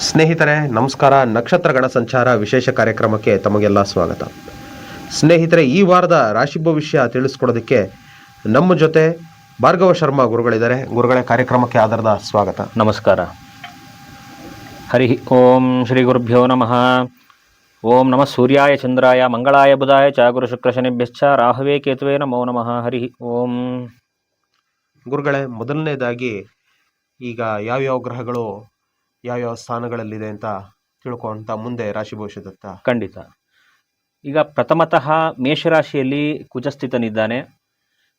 ಸ್ನೇಹಿತರೆ ನಮಸ್ಕಾರ. ನಕ್ಷತ್ರಗಣ ಸಂಚಾರ ವಿಶೇಷ ಕಾರ್ಯಕ್ರಮಕ್ಕೆ ತಮಗೆಲ್ಲ ಸ್ವಾಗತ. ಸ್ನೇಹಿತರೆ ಈ ವಾರದ ರಾಶಿ ಭವಿಷ್ಯ ತಿಳಿಸ್ಕೊಡೋದಕ್ಕೆ ನಮ್ಮ ಜೊತೆ ಭಾರ್ಗವ ಶರ್ಮಾ ಗುರುಗಳಿದ್ದಾರೆ. ಗುರುಗಳೇ ಕಾರ್ಯಕ್ರಮಕ್ಕೆ ಆಧಾರದ ಸ್ವಾಗತ. ನಮಸ್ಕಾರ. ಹರಿ ಓಂ ಶ್ರೀ ಗುರುಭ್ಯೋ ನಮಃ. ಓಂ ನಮಃ ಸೂರ್ಯಾಯ ಚಂದ್ರಾಯ ಮಂಗಳಾಯ ಬುಧಾಯ ಚ ಗುರು ಶುಕ್ರ ಶನಿಭ್ಯಶ್ಚ ರಾಹುವೇ ಕೇತುವೆ ನಮೋ ನಮಃ. ಹರಿ ಓಂ. ಗುರುಗಳೇ ಮೊದಲನೇದಾಗಿ ಈಗ ಯಾವ್ಯಾವ ಗ್ರಹಗಳು ಯಾವ್ಯಾವ ಸ್ಥಾನಗಳಲ್ಲಿದೆ ಅಂತ ತಿಳ್ಕೊಳ್ತಾ ಮುಂದೆ ರಾಶಿ ಭವಿಷ್ಯದತ್ತ. ಖಂಡಿತ. ಈಗ ಪ್ರಥಮತಃ ಮೇಷರಾಶಿಯಲ್ಲಿ ಕುಜಸ್ಥಿತನಿದ್ದಾನೆ.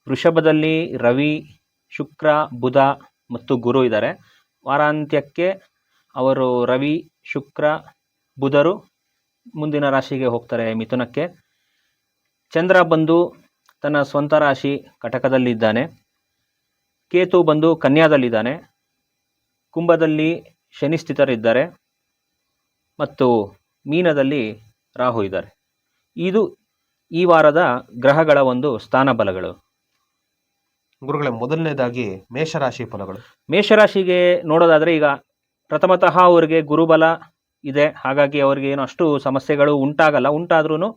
ವೃಷಭದಲ್ಲಿ ರವಿ, ಶುಕ್ರ, ಬುಧ ಮತ್ತು ಗುರು ಇದ್ದಾರೆ. ವಾರಾಂತ್ಯಕ್ಕೆ ಅವರು ರವಿ, ಶುಕ್ರ, ಬುಧರು ಮುಂದಿನ ರಾಶಿಗೆ ಹೋಗ್ತಾರೆ ಮಿಥುನಕ್ಕೆ. ಚಂದ್ರ ಬಂದು ತನ್ನ ಸ್ವಂತ ರಾಶಿ ಕಟಕದಲ್ಲಿದ್ದಾನೆ. ಕೇತು ಬಂದು ಕನ್ಯಾದಲ್ಲಿದ್ದಾನೆ. ಕುಂಭದಲ್ಲಿ ಶನಿ ಸ್ಥಿತರಿದ್ದಾರೆ ಮತ್ತು ಮೀನದಲ್ಲಿ ರಾಹು ಇದ್ದಾರೆ. ಇದು ಈ ವಾರದ ಗ್ರಹಗಳ ಒಂದು ಸ್ಥಾನ ಬಲಗಳು. ಗುರುಗಳ ಮೊದಲನೇದಾಗಿ ಮೇಷರಾಶಿ ಫಲಗಳು. ಮೇಷರಾಶಿಗೆ ನೋಡೋದಾದರೆ ಈಗ ಪ್ರಥಮತಃ ಅವರಿಗೆ ಗುರುಬಲ ಇದೆ. ಹಾಗಾಗಿ ಅವರಿಗೆ ಏನು ಅಷ್ಟು ಸಮಸ್ಯೆಗಳು ಉಂಟಾಗಲ್ಲ. ಉಂಟಾದ್ರೂ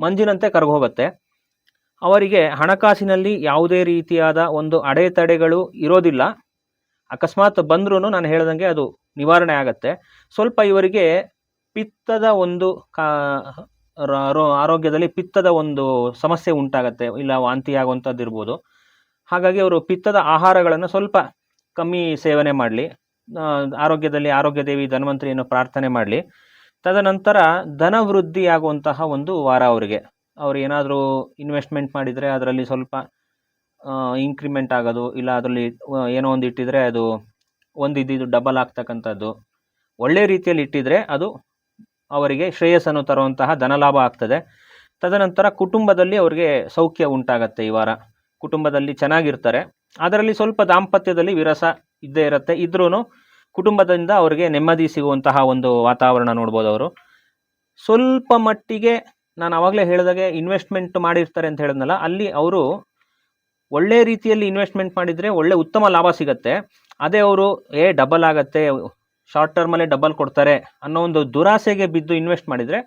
ಮಂಜಿನಂತೆ ಕರ್ಗೋಗುತ್ತೆ ಅವರಿಗೆ ಹಣಕಾಸಿನಲ್ಲಿ ಯಾವುದೇ ರೀತಿಯಾದ ಒಂದು ಅಡೆತಡೆಗಳು ಇರೋದಿಲ್ಲ. ಅಕಸ್ಮಾತ್ ಬಂದ್ರೂ ನಾನು ಹೇಳ್ದಂಗೆ ಅದು ನಿವಾರಣೆ ಆಗತ್ತೆ. ಸ್ವಲ್ಪ ಇವರಿಗೆ ಪಿತ್ತದ ಒಂದು ಕಾ ಆರೋಗ್ಯದಲ್ಲಿ ಪಿತ್ತದ ಒಂದು ಸಮಸ್ಯೆ ಉಂಟಾಗತ್ತೆ, ಇಲ್ಲ ವಾಂತಿ ಆಗುವಂಥದ್ದು ಇರ್ಬೋದು ಹಾಗಾಗಿ ಅವರು ಪಿತ್ತದ ಆಹಾರಗಳನ್ನು ಸ್ವಲ್ಪ ಕಮ್ಮಿ ಸೇವನೆ ಮಾಡಲಿ ಆರೋಗ್ಯದಲ್ಲಿ ಆರೋಗ್ಯ ದೇವಿ ಧನ್ವಂತರಿಯನ್ನು ಪ್ರಾರ್ಥನೆ ಮಾಡಲಿ. ತದನಂತರ ಧನವೃದ್ಧಿ ವೃದ್ಧಿಯಾಗುವಂತಹ ಒಂದು ವಾರ ಅವರಿಗೆ. ಅವ್ರು ಏನಾದರೂ ಇನ್ವೆಸ್ಟ್ಮೆಂಟ್ ಮಾಡಿದರೆ ಅದರಲ್ಲಿ ಸ್ವಲ್ಪ ಇನ್ಕ್ರಿಮೆಂಟ್ ಆಗೋದು, ಇಲ್ಲ ಅದರಲ್ಲಿ ಏನೋ ಒಂದು ಇಟ್ಟಿದ್ರೆ ಅದು ಒಂದು ಇದ್ದಿದ್ದು ಡಬಲ್ ಆಗ್ತಕ್ಕಂಥದ್ದು. ಒಳ್ಳೆ ರೀತಿಯಲ್ಲಿ ಇಟ್ಟಿದ್ರೆ ಅದು ಅವರಿಗೆ ಶ್ರೇಯಸ್ಸನ್ನು ತರುವಂತಹ ಧನಲಾಭ ಆಗ್ತದೆ. ತದನಂತರ ಕುಟುಂಬದಲ್ಲಿ ಅವರಿಗೆ ಸೌಖ್ಯ ಉಂಟಾಗತ್ತೆ ಈ ವಾರ. ಕುಟುಂಬದಲ್ಲಿ ಚೆನ್ನಾಗಿರ್ತಾರೆ. ಅದರಲ್ಲಿ ಸ್ವಲ್ಪ ದಾಂಪತ್ಯದಲ್ಲಿ ವಿರಸ ಇದ್ದೇ ಇರುತ್ತೆ. ಇದ್ರೂ ಕುಟುಂಬದಿಂದ ಅವರಿಗೆ ನೆಮ್ಮದಿ ಸಿಗುವಂತಹ ಒಂದು ವಾತಾವರಣ ನೋಡ್ಬೋದು ಅವರು. ಸ್ವಲ್ಪ ಮಟ್ಟಿಗೆ ನಾನು ಆವಾಗಲೇ ಹೇಳಿದಾಗೆ ಇನ್ವೆಸ್ಟ್ಮೆಂಟ್ ಮಾಡಿರ್ತಾರೆ ಅಂತ ಹೇಳಿದ್ನಲ್ಲ, ಅಲ್ಲಿ ಅವರು ಒಳ್ಳೆ ರೀತಿಯಲ್ಲಿ ಇನ್ವೆಸ್ಟ್ಮೆಂಟ್ ಮಾಡಿದರೆ ಒಳ್ಳೆ ಉತ್ತಮ ಲಾಭ ಸಿಗತ್ತೆ. ಅದೇ ಅವರು, ಏ ಡಬಲ್ ಆಗತ್ತೆ ಶಾರ್ಟ್ ಟರ್ಮಲ್ಲೇ ಡಬಲ್ ಕೊಡ್ತಾರೆ ಅನ್ನೋ ಒಂದು ದುರಾಸೆಗೆ ಬಿದ್ದು ಇನ್ವೆಸ್ಟ್ ಮಾಡಿದರೆ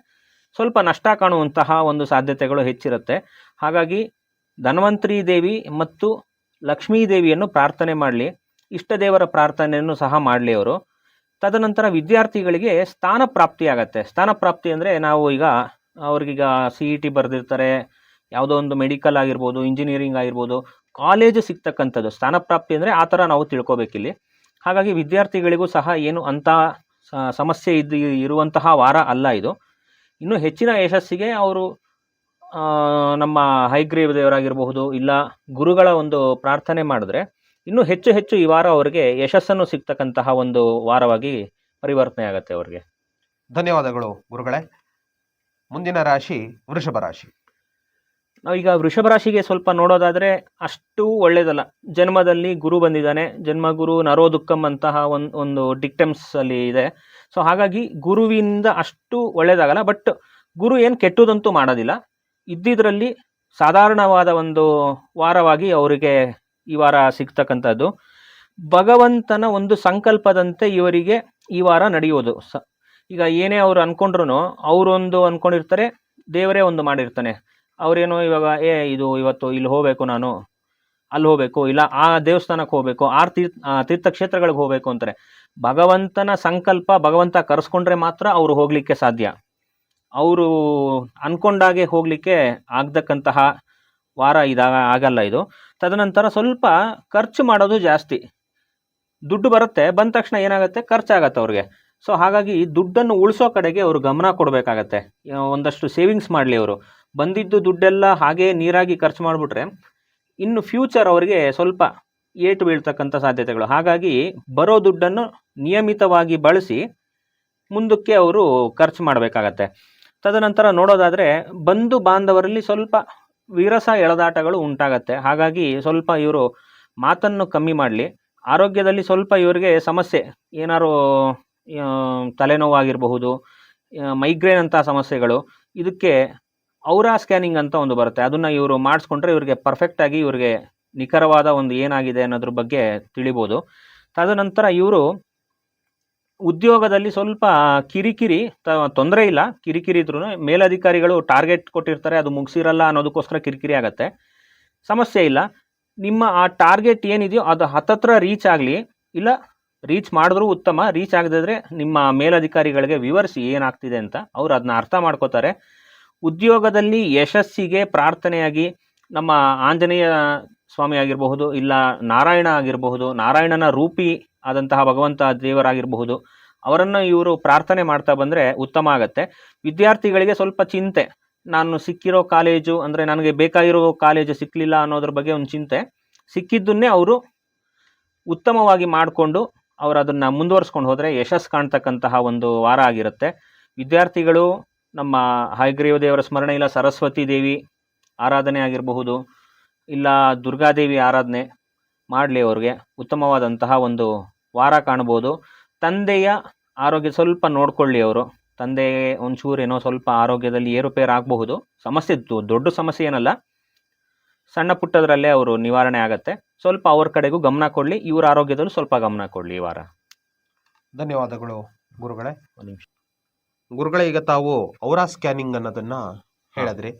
ಸ್ವಲ್ಪ ನಷ್ಟ ಕಾಣುವಂತಹ ಒಂದು ಸಾಧ್ಯತೆಗಳು ಹೆಚ್ಚಿರುತ್ತೆ. ಹಾಗಾಗಿ ಧನ್ವಂತರಿ ದೇವಿ ಮತ್ತು ಲಕ್ಷ್ಮೀ ದೇವಿಯನ್ನು ಪ್ರಾರ್ಥನೆ ಮಾಡಲಿ, ಇಷ್ಟ ದೇವರ ಪ್ರಾರ್ಥನೆಯನ್ನು ಸಹ ಮಾಡಲಿ ಅವರು. ತದನಂತರ ವಿದ್ಯಾರ್ಥಿಗಳಿಗೆ ಸ್ಥಾನ ಪ್ರಾಪ್ತಿ ಆಗತ್ತೆ ಸ್ಥಾನ ಪ್ರಾಪ್ತಿ ಅಂದರೆ ನಾವು ಈಗ ಅವ್ರಿಗೀಗ ಸಿ ಇ ಟಿ ಬರೆದಿರ್ತಾರೆ ಯಾವುದೋ ಒಂದು ಮೆಡಿಕಲ್ ಆಗಿರ್ಬೋದು ಇಂಜಿನಿಯರಿಂಗ್ ಆಗಿರ್ಬೋದು ಕಾಲೇಜು ಸಿಗ್ತಕ್ಕಂಥದ್ದು, ಸ್ಥಾನಪ್ರಾಪ್ತಿ ಅಂದರೆ ಆ ಥರ ನಾವು ತಿಳ್ಕೊಬೇಕಿಲ್ಲಿ. ಹಾಗಾಗಿ ವಿದ್ಯಾರ್ಥಿಗಳಿಗೂ ಸಹ ಏನು ಅಂಥ ಸಮಸ್ಯೆ ಇದ್ದು ಇರುವಂತಹ ವಾರ ಅಲ್ಲ ಇದು. ಇನ್ನು ಹೆಚ್ಚಿನ ಯಶಸ್ಸಿಗೆ ಅವರು ನಮ್ಮ ಹೈಗ್ರೀವ ದೇವರಾಗಿರಬಹುದು, ಇಲ್ಲ ಗುರುಗಳ ಒಂದು ಪ್ರಾರ್ಥನೆ ಮಾಡಿದ್ರೆ ಇನ್ನೂ ಹೆಚ್ಚು ಹೆಚ್ಚು ಈ ವಾರ ಅವರಿಗೆ ಯಶಸ್ಸನ್ನು ಸಿಗ್ತಕ್ಕಂತಹ ಒಂದು ವಾರವಾಗಿ ಪರಿವರ್ತನೆ ಆಗುತ್ತೆ ಅವರಿಗೆ. ಧನ್ಯವಾದಗಳು ಗುರುಗಳೇ. ಮುಂದಿನ ರಾಶಿ ವೃಷಭ ರಾಶಿ. ನಾವೀಗ ವೃಷಭ ರಾಶಿಗೆ ಸ್ವಲ್ಪ ನೋಡೋದಾದರೆ ಅಷ್ಟು ಒಳ್ಳೇದಲ್ಲ. ಜನ್ಮದಲ್ಲಿ ಗುರು ಬಂದಿದ್ದಾನೆ. ಜನ್ಮ ಗುರು ನರೋ ದುಃಖಂ ಅಂತಹ ಒಂದು ಒಂದು ಡಿಕ್ಟಮ್ಸ್ ಅಲ್ಲಿ ಇದೆ. ಸೊ ಹಾಗಾಗಿ ಗುರುವಿಂದ ಅಷ್ಟು ಒಳ್ಳೆಯದಾಗಲ್ಲ ಬಟ್ ಗುರು ಏನು ಕೆಟ್ಟದಂತೂ ಮಾಡೋದಿಲ್ಲ. ಇದ್ದಿದ್ರಲ್ಲಿ ಸಾಧಾರಣವಾದ ಒಂದು ವಾರವಾಗಿ ಅವರಿಗೆ ಈ ವಾರ ಸಿಗ್ತಕ್ಕಂಥದ್ದು. ಭಗವಂತನ ಒಂದು ಸಂಕಲ್ಪದಂತೆ ಇವರಿಗೆ ಈ ವಾರ ನಡೆಯೋದು ಸ, ಈಗ ಏನೇ ಅವ್ರು ಅನ್ಕೊಂಡ್ರು ಅವರೊಂದು ಅನ್ಕೊಂಡಿರ್ತಾರೆ, ದೇವರೇ ಒಂದು ಮಾಡಿರ್ತಾನೆ. ಅವ್ರೇನು ಇವಾಗ, ಏ, ಇದು ಇವತ್ತು ಇಲ್ಲಿ ಹೋಗಬೇಕು ನಾನು. ಅಲ್ಲಿ ಹೋಗಬೇಕು, ಇಲ್ಲ ಆ ದೇವಸ್ಥಾನಕ್ಕೆ ಹೋಗಬೇಕು, ಆ ತೀರ್ಥ ತೀರ್ಥಕ್ಷೇತ್ರಗಳಿಗೆ ಹೋಗಬೇಕು ಅಂತಾರೆ. ಭಗವಂತನ ಸಂಕಲ್ಪ, ಭಗವಂತ ಕರೆಸ್ಕೊಂಡ್ರೆ ಮಾತ್ರ ಅವರು ಹೋಗಲಿಕ್ಕೆ ಸಾಧ್ಯ. ಅವರು ಅಂದ್ಕೊಂಡಾಗೆ ಹೋಗಲಿಕ್ಕೆ ಆಗ್ತಕ್ಕಂತಹ ವಾರ ಇದಾಗ ಆಗಲ್ಲ ಇದು. ತದನಂತರ ಸ್ವಲ್ಪ ಖರ್ಚು ಮಾಡೋದು ಜಾಸ್ತಿ. ದುಡ್ಡು ಬರುತ್ತೆ, ಬಂದ ತಕ್ಷಣ ಏನಾಗುತ್ತೆ, ಖರ್ಚಾಗತ್ತೆ ಅವ್ರಿಗೆ. ಸೊ, ಹಾಗಾಗಿ ದುಡ್ಡನ್ನು ಉಳಿಸೋ ಕಡೆಗೆ ಅವರು ಗಮನ ಕೊಡಬೇಕಾಗತ್ತೆ. ಒಂದಷ್ಟು ಸೇವಿಂಗ್ಸ್ ಮಾಡಲಿ ಅವರು. ಬಂದಿದ್ದು ದುಡ್ಡೆಲ್ಲ ಹಾಗೇ ನೀರಾಗಿ ಖರ್ಚು ಮಾಡಿಬಿಟ್ರೆ ಇನ್ನು ಫ್ಯೂಚರ್ ಅವರಿಗೆ ಸ್ವಲ್ಪ ಏಟು ಬೀಳ್ತಕ್ಕಂಥ ಸಾಧ್ಯತೆಗಳು. ಹಾಗಾಗಿ ಬರೋ ದುಡ್ಡನ್ನು ನಿಯಮಿತವಾಗಿ ಬಳಸಿ ಮುಂದಕ್ಕೆ ಅವರು ಖರ್ಚು ಮಾಡಬೇಕಾಗತ್ತೆ. ತದನಂತರ ನೋಡೋದಾದರೆ ಬಂಧು ಬಾಂಧವರಲ್ಲಿ ಸ್ವಲ್ಪ ವಿರಸ, ಎಳೆದಾಟಗಳು ಉಂಟಾಗತ್ತೆ. ಹಾಗಾಗಿ ಸ್ವಲ್ಪ ಇವರು ಮಾತನ್ನು ಕಮ್ಮಿ ಮಾಡಲಿ. ಆರೋಗ್ಯದಲ್ಲಿ ಸ್ವಲ್ಪ ಇವರಿಗೆ ಸಮಸ್ಯೆ, ಏನಾರು ತಲೆನೋವಾಗಿರಬಹುದು ಮೈಗ್ರೇನ್ ಅಂತ ಸಮಸ್ಯೆಗಳು, ಇದಕ್ಕೆ ಔರಾ ಸ್ಕ್ಯಾನಿಂಗ್ ಅಂತ ಒಂದು ಬರುತ್ತೆ. ಅದನ್ನು ಇವರು ಮಾಡಿಸ್ಕೊಂಡ್ರೆ ಇವರಿಗೆ ಪರ್ಫೆಕ್ಟಾಗಿ ಇವರಿಗೆ ನಿಖರವಾದ ಒಂದು ಏನಾಗಿದೆ ಅನ್ನೋದ್ರ ಬಗ್ಗೆ ತಿಳಿಬೋದು. ತದನಂತರ ಇವರು ಉದ್ಯೋಗದಲ್ಲಿ ಸ್ವಲ್ಪ ಕಿರಿಕಿರಿ ತೊಂದರೆ ಇಲ್ಲ. ಕಿರಿಕಿರಿ ಇದ್ರೂ ಮೇಲಧಿಕಾರಿಗಳು ಟಾರ್ಗೆಟ್ ಕೊಟ್ಟಿರ್ತಾರೆ, ಅದು ಮುಗಿಸಿರಲ್ಲ ಅನ್ನೋದಕ್ಕೋಸ್ಕರ ಕಿರಿಕಿರಿ ಆಗುತ್ತೆ. ಸಮಸ್ಯೆ ಇಲ್ಲ. ನಿಮ್ಮ ಆ ಟಾರ್ಗೆಟ್ ಏನಿದೆಯೋ ಅದು ಹತ್ತತ್ರ ರೀಚ್ ಆಗಲಿ, ಇಲ್ಲ ರೀಚ್ ಮಾಡಿದ್ರೂ ಉತ್ತಮ ರೀಚ್ ಆಗದಿದ್ರೆ ನಿಮ್ಮ ಮೇಲಧಿಕಾರಿಗಳಿಗೆ ವಿವರಿಸಿ ಏನಾಗ್ತಿದೆ ಅಂತ ಅವ್ರು ಅದನ್ನ ಅರ್ಥ ಮಾಡ್ಕೋತಾರೆ. ಉದ್ಯೋಗದಲ್ಲಿ ಯಶಸ್ಸಿಗೆ ಪ್ರಾರ್ಥನೆಯಾಗಿ ನಮ್ಮ ಆಂಜನೇಯ ಸ್ವಾಮಿ ಆಗಿರಬಹುದು, ಇಲ್ಲ ನಾರಾಯಣ ಆಗಿರಬಹುದು, ನಾರಾಯಣನ ರೂಪಿ ಆದಂತಹ ಭಗವಂತ ದೇವರಾಗಿರಬಹುದು, ಅವರನ್ನು ಇವರು ಪ್ರಾರ್ಥನೆ ಮಾಡ್ತಾ ಬಂದರೆ ಉತ್ತಮ ಆಗತ್ತೆ. ವಿದ್ಯಾರ್ಥಿಗಳಿಗೆ ಸ್ವಲ್ಪ ಚಿಂತೆ. ನಾನು ಸಿಕ್ಕಿರೋ ಕಾಲೇಜು ಅಂದರೆ ನನಗೆ ಬೇಕಾಗಿರೋ ಕಾಲೇಜು ಸಿಕ್ಕಲಿಲ್ಲ ಅನ್ನೋದ್ರ ಬಗ್ಗೆ ಒಂದು ಚಿಂತೆ. ಸಿಕ್ಕಿದ್ದನ್ನೇ ಅವರು ಉತ್ತಮವಾಗಿ ಮಾಡಿಕೊಂಡು ಅವರು ಅದನ್ನು ಮುಂದುವರಿಸ್ಕೊಂಡು ಹೋದರೆ ಯಶಸ್ಸು ಕಾಣ್ತಕ್ಕಂತಹ ಒಂದು ವಾರ ಆಗಿರುತ್ತೆ. ವಿದ್ಯಾರ್ಥಿಗಳು ನಮ್ಮ ಹಯಗ್ರೀವ ದೇವರ ಸ್ಮರಣೆ ಇಲ್ಲ ಸರಸ್ವತಿ ದೇವಿ ಆರಾಧನೆ ಆಗಿರಬಹುದು ಇಲ್ಲ ದುರ್ಗಾದೇವಿ ಆರಾಧನೆ ಮಾಡಲಿ ಅವ್ರಿಗೆ ಉತ್ತಮವಾದಂತಹ ಒಂದು ವಾರ ಕಾಣ್ಬೋದು. ತಂದೆಯ ಆರೋಗ್ಯ ಸ್ವಲ್ಪ ನೋಡ್ಕೊಳ್ಳಿ ಅವರು. ತಂದೆ ಒಂಚೂರು ಏನೋ ಸ್ವಲ್ಪ ಆರೋಗ್ಯದಲ್ಲಿ ಏರುಪೇರು ಆಗಬಹುದು. ಸಮಸ್ಯೆ ದೊಡ್ಡ ಸಮಸ್ಯೆ ಏನಲ್ಲ. ಸಣ್ಣ ಪುಟ್ಟದ್ರಲ್ಲೇ ಅವರು ನಿವಾರಣೆ ಆಗತ್ತೆ. ಸ್ವಲ್ಪ ಅವ್ರ ಕಡೆಗೂ ಗಮನ ಕೊಡಲಿ ಇವರ ಆರೋಗ್ಯದಲ್ಲೂ ಸ್ವಲ್ಪ ಗಮನ ಕೊಡಲಿ ಈ ವಾರ. ಧನ್ಯವಾದಗಳು ಗುರುಗಳೇ. ಒಂದು ನಿಮಿಷ. ಗುರುಗಳೇ ಈಗ ತಾವು ಔರಾ ಸ್ಕ್ಯಾನಿಂಗ್ ಅನ್ನೋದನ್ನ ಹೇಳಿದ್ರಿ.